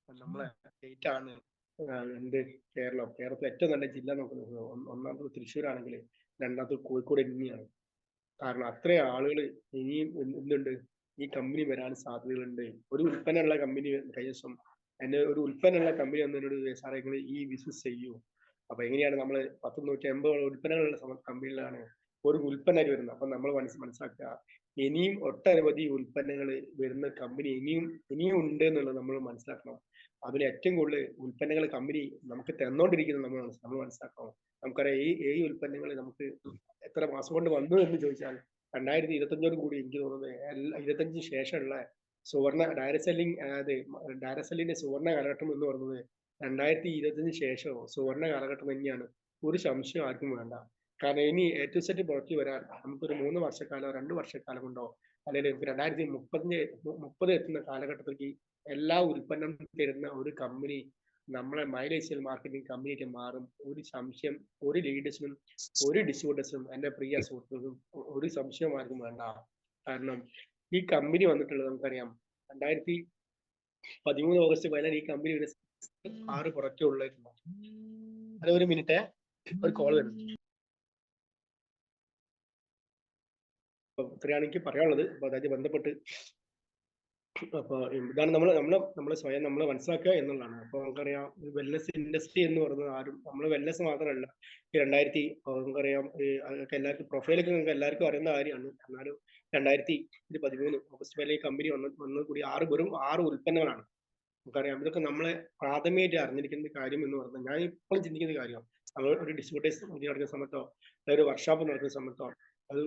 നമ്മളെ സ്റ്റേറ്റ് ആണ് എന്ത് കേരളം. കേരളത്തിലെ ഏറ്റവും നല്ല ജില്ല നോക്കുന്നത് ഒന്നാമത് തൃശ്ശൂർ ആണെങ്കിൽ രണ്ടാമത് കോഴിക്കോട് തന്നെയാണ്. കാരണം അത്രയും ആളുകൾ ഇനിയും എന്തുണ്ട് ഈ കമ്പനി വരാൻ സാധ്യതകളുണ്ട്. ഒരു ഉൽപ്പന്നമുള്ള കമ്പനി കഴിഞ്ഞ ദിവസം എന്നെ ഒരു ഉൽപ്പന്നമുള്ള കമ്പനി എന്നോട് സാറേ ഈ ബിസിനസ് ചെയ്യൂ. അപ്പൊ എങ്ങനെയാണ് നമ്മൾ പത്ത് നൂറ്റി എൺപത് ഉൽപ്പന്നങ്ങളുള്ള കമ്പനികളാണ് ഒരു ഉൽപ്പന്നമായിട്ട് വരുന്നത്. അപ്പൊ നമ്മൾ മനസ്സ് മനസ്സിലാക്കുക ഇനിയും ഒട്ടനവധി ഉൽപ്പന്നങ്ങൾ വരുന്ന കമ്പനി ഇനിയും ഇനിയും ഉണ്ട് എന്നുള്ളത് നമ്മൾ മനസ്സിലാക്കണം. അതിൽ ഏറ്റവും കൂടുതൽ ഉൽപ്പന്നങ്ങൾ കമ്പനി നമുക്ക് തന്നോണ്ടിരിക്കുന്നത് നമ്മൾ നമ്മൾ മനസ്സിലാക്കണം. നമുക്കറിയാം ഈ ഈ ഉൽപ്പന്നങ്ങൾ നമുക്ക് എത്ര മാസം കൊണ്ട് വന്നു എന്ന് ചോദിച്ചാൽ രണ്ടായിരത്തി ഇരുപത്തഞ്ചോട് കൂടി എനിക്ക് തോന്നുന്നത് ഇരുപത്തഞ്ചിന് ശേഷമുള്ള സുവർണ ഡയറക്ട് സെല്ലിംഗ് അതായത് ഡയറക്ട് സെല്ലിന്റെ സുവർണ കാലഘട്ടം എന്ന് പറയുന്നത് രണ്ടായിരത്തി ഇരുപത്തഞ്ചിന് ശേഷമോ സുവർണ കാലഘട്ടം തന്നെയാണ്. ഒരു സംശയം ആർക്കും വേണ്ട. കാരണം ഇനി എ ടു സെറ്റ് പുറത്തു വരാൻ നമുക്കൊരു മൂന്ന് വർഷക്കാലോ രണ്ട് വർഷക്കാലം കൊണ്ടോ അല്ലെങ്കിൽ നമുക്ക് രണ്ടായിരത്തി മുപ്പതിന് മുപ്പത് എത്തുന്ന കാലഘട്ടത്തിലേക്ക് എല്ലാ ഉൽപ്പന്നം തരുന്ന ഒരു കമ്പനി നമ്മളെ മൈലേഷ്യൽ മാർക്കറ്റിംഗ് കമ്പനിയായിട്ട് മാറും. ഒരു സംശയം ഒരു ലീഡേഴ്സിനും ഒരു ഡിസ്ട്രിബ്യൂട്ടേഴ്സിനും എന്റെ പ്രിയ സുഹൃത്തുക്കൾക്കും ഒരു സംശയം ആർക്കും വേണ്ട. കാരണം ഈ കമ്പനി വന്നിട്ടുള്ളത് നമുക്കറിയാം. രണ്ടായിരത്തി പതിമൂന്ന് ഓഗസ്റ്റ് പതിനാല് ഈ കമ്പനി ഒരു ആറ് പുറത്തേ ഉള്ളായിരുന്നു അത് ഒരു മിനിറ്റ് ഒരു കോൾ വരുന്നു ഇത്രയാണ് എനിക്ക് പറയാനുള്ളത്. അപ്പൊ അതായത് ബന്ധപ്പെട്ട് അപ്പൊ ഇതാണ് നമ്മൾ നമ്മൾ നമ്മളെ സ്വയം നമ്മൾ മനസ്സിലാക്കുക എന്നുള്ളതാണ്. അപ്പൊ നമുക്കറിയാം വെൽനസ് ഇൻഡസ്ട്രി എന്ന് പറയുന്നത് ആരും നമ്മൾ വെൽനസ് മാത്രമല്ല രണ്ടായിരത്തി നമുക്കറിയാം എല്ലാവർക്കും പ്രൊഫൈലൊക്കെ നിങ്ങൾക്ക് എല്ലാവർക്കും അറിയുന്ന കാര്യമാണ്. എന്നാലും രണ്ടായിരത്തി ഇത് പതിമൂന്ന് ഓഗസ്റ്റ് വരെ ഈ കമ്പനി വന്ന വന്നത് കൂടി ആറ് വെറും ആറ് ഉൽപ്പന്നങ്ങളാണ്. നമുക്കറിയാം ഇതൊക്കെ നമ്മളെ പ്രാഥമികമായിട്ട് അറിഞ്ഞിരിക്കുന്ന കാര്യം എന്ന് പറഞ്ഞാൽ ഞാൻ ഇപ്പോഴും ചിന്തിക്കുന്ന കാര്യം നമ്മൾ ഒരു ഡിസ്ട്രിബ്യൂട്ടേഴ്സ് നടക്കുന്ന സമയത്തോ അല്ലെങ്കിൽ ഒരു വർക്ക്ഷോപ്പ് നടക്കുന്ന സമയത്തോ അത്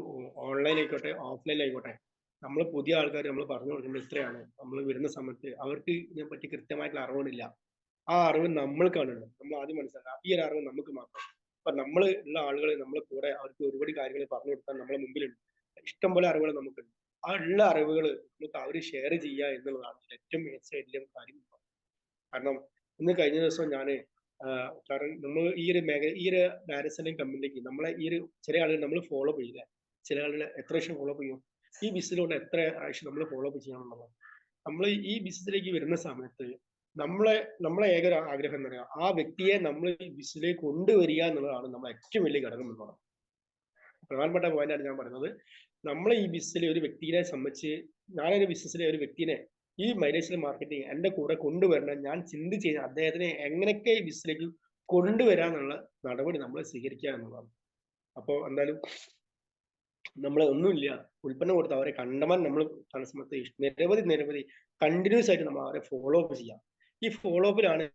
ഓൺലൈൻ ആയിക്കോട്ടെ ഓഫ്ലൈൻ ആയിക്കോട്ടെ നമ്മൾ പുതിയ ആൾക്കാർ നമ്മൾ പറഞ്ഞു കൊടുക്കുമ്പോൾ ഇത്രയാണ്. നമ്മൾ വരുന്ന സമയത്ത് അവർക്ക് ഇതിനെ പറ്റി കൃത്യമായിട്ടുള്ള അറിവുകളില്ല ആ അറിവ് നമ്മൾക്കാണ് നമ്മൾ ആദ്യം മനസ്സിലാക്കുക ഈ ഒരു അറിവ് നമുക്ക് മാത്രം. അപ്പൊ നമ്മൾ ഉള്ള ആളുകൾ നമ്മളെ കൂടെ അവർക്ക് ഒരുപാട് കാര്യങ്ങൾ പറഞ്ഞു കൊടുക്കാൻ നമ്മളെ മുമ്പിലുണ്ട്. ഇഷ്ടംപോലെ അറിവുകൾ നമുക്കുണ്ട്. ആ ഉള്ള അറിവുകൾ നമുക്ക് അവർ ഷെയർ ചെയ്യുക എന്നുള്ളതാണ് ഏറ്റവും മികച്ച എല്ലാം കാര്യം. കാരണം ഇന്ന് കഴിഞ്ഞ ദിവസം ഞാൻ കാരണം നമ്മൾ ഈ ഒരു മേഖല ഈ ഒരു ഡയറക്ഷൻ കമ്പനിയിലേക്ക് നമ്മളെ ഈ ഒരു ചില ആളുകൾ നമ്മൾ ഫോളോ ചെയ്യുക. ചില ആളുകൾ എത്ര വർഷം ഫോളോ ചെയ്യും? ഈ ബിസിനസ്സിലൂടെ എത്ര ആഴ്ച നമ്മൾ ഫോളോ അപ്പ് ചെയ്യണം എന്നുള്ളത് നമ്മൾ ഈ ബിസിനസ്സിലേക്ക് വരുന്ന സമയത്ത് നമ്മളെ നമ്മളെ ഏക ഒരു ആഗ്രഹം എന്ന് പറയുക ആ വ്യക്തിയെ നമ്മൾ ഈ ബിസിനസ്സിലേക്ക് കൊണ്ടുവരിക എന്നുള്ളതാണ് നമ്മൾ ഏറ്റവും വലിയ ഘടകം എന്നുള്ളത് പ്രധാനപ്പെട്ട പോയിന്റാണ് ഞാൻ പറയുന്നത്. നമ്മൾ ഈ ബിസിനസ്സിലെ ഒരു വ്യക്തിയെ സംബന്ധിച്ച് ഞാനൊരു ബിസിനസ്സിലെ ഒരു വ്യക്തിനെ ഈ മൈലേഷ്യൽ മാർക്കറ്റിംഗ് എന്റെ കൂടെ കൊണ്ടുവരണം ഞാൻ ചിന്തിച്ച് കഴിഞ്ഞാൽ അദ്ദേഹത്തിനെ എങ്ങനെയൊക്കെ ഈ ബിസിനസ്സിലേക്ക് കൊണ്ടുവരാന്നുള്ള നടപടി നമ്മൾ സ്വീകരിക്കുക എന്നുള്ളതാണ്. അപ്പോൾ എന്തായാലും നമ്മളെ ഒന്നുമില്ല. ഉൽപ്പന്നം കൊടുത്ത് അവരെ കണ്ടമാൻ നമ്മൾ സമയത്ത് നിരവധി നിരവധി കണ്ടിന്യൂസ് ആയിട്ട് നമ്മൾ അവരെ ഫോളോ അപ്പ് ചെയ്യാം. ഈ ഫോളോ അപ്പിലാണ്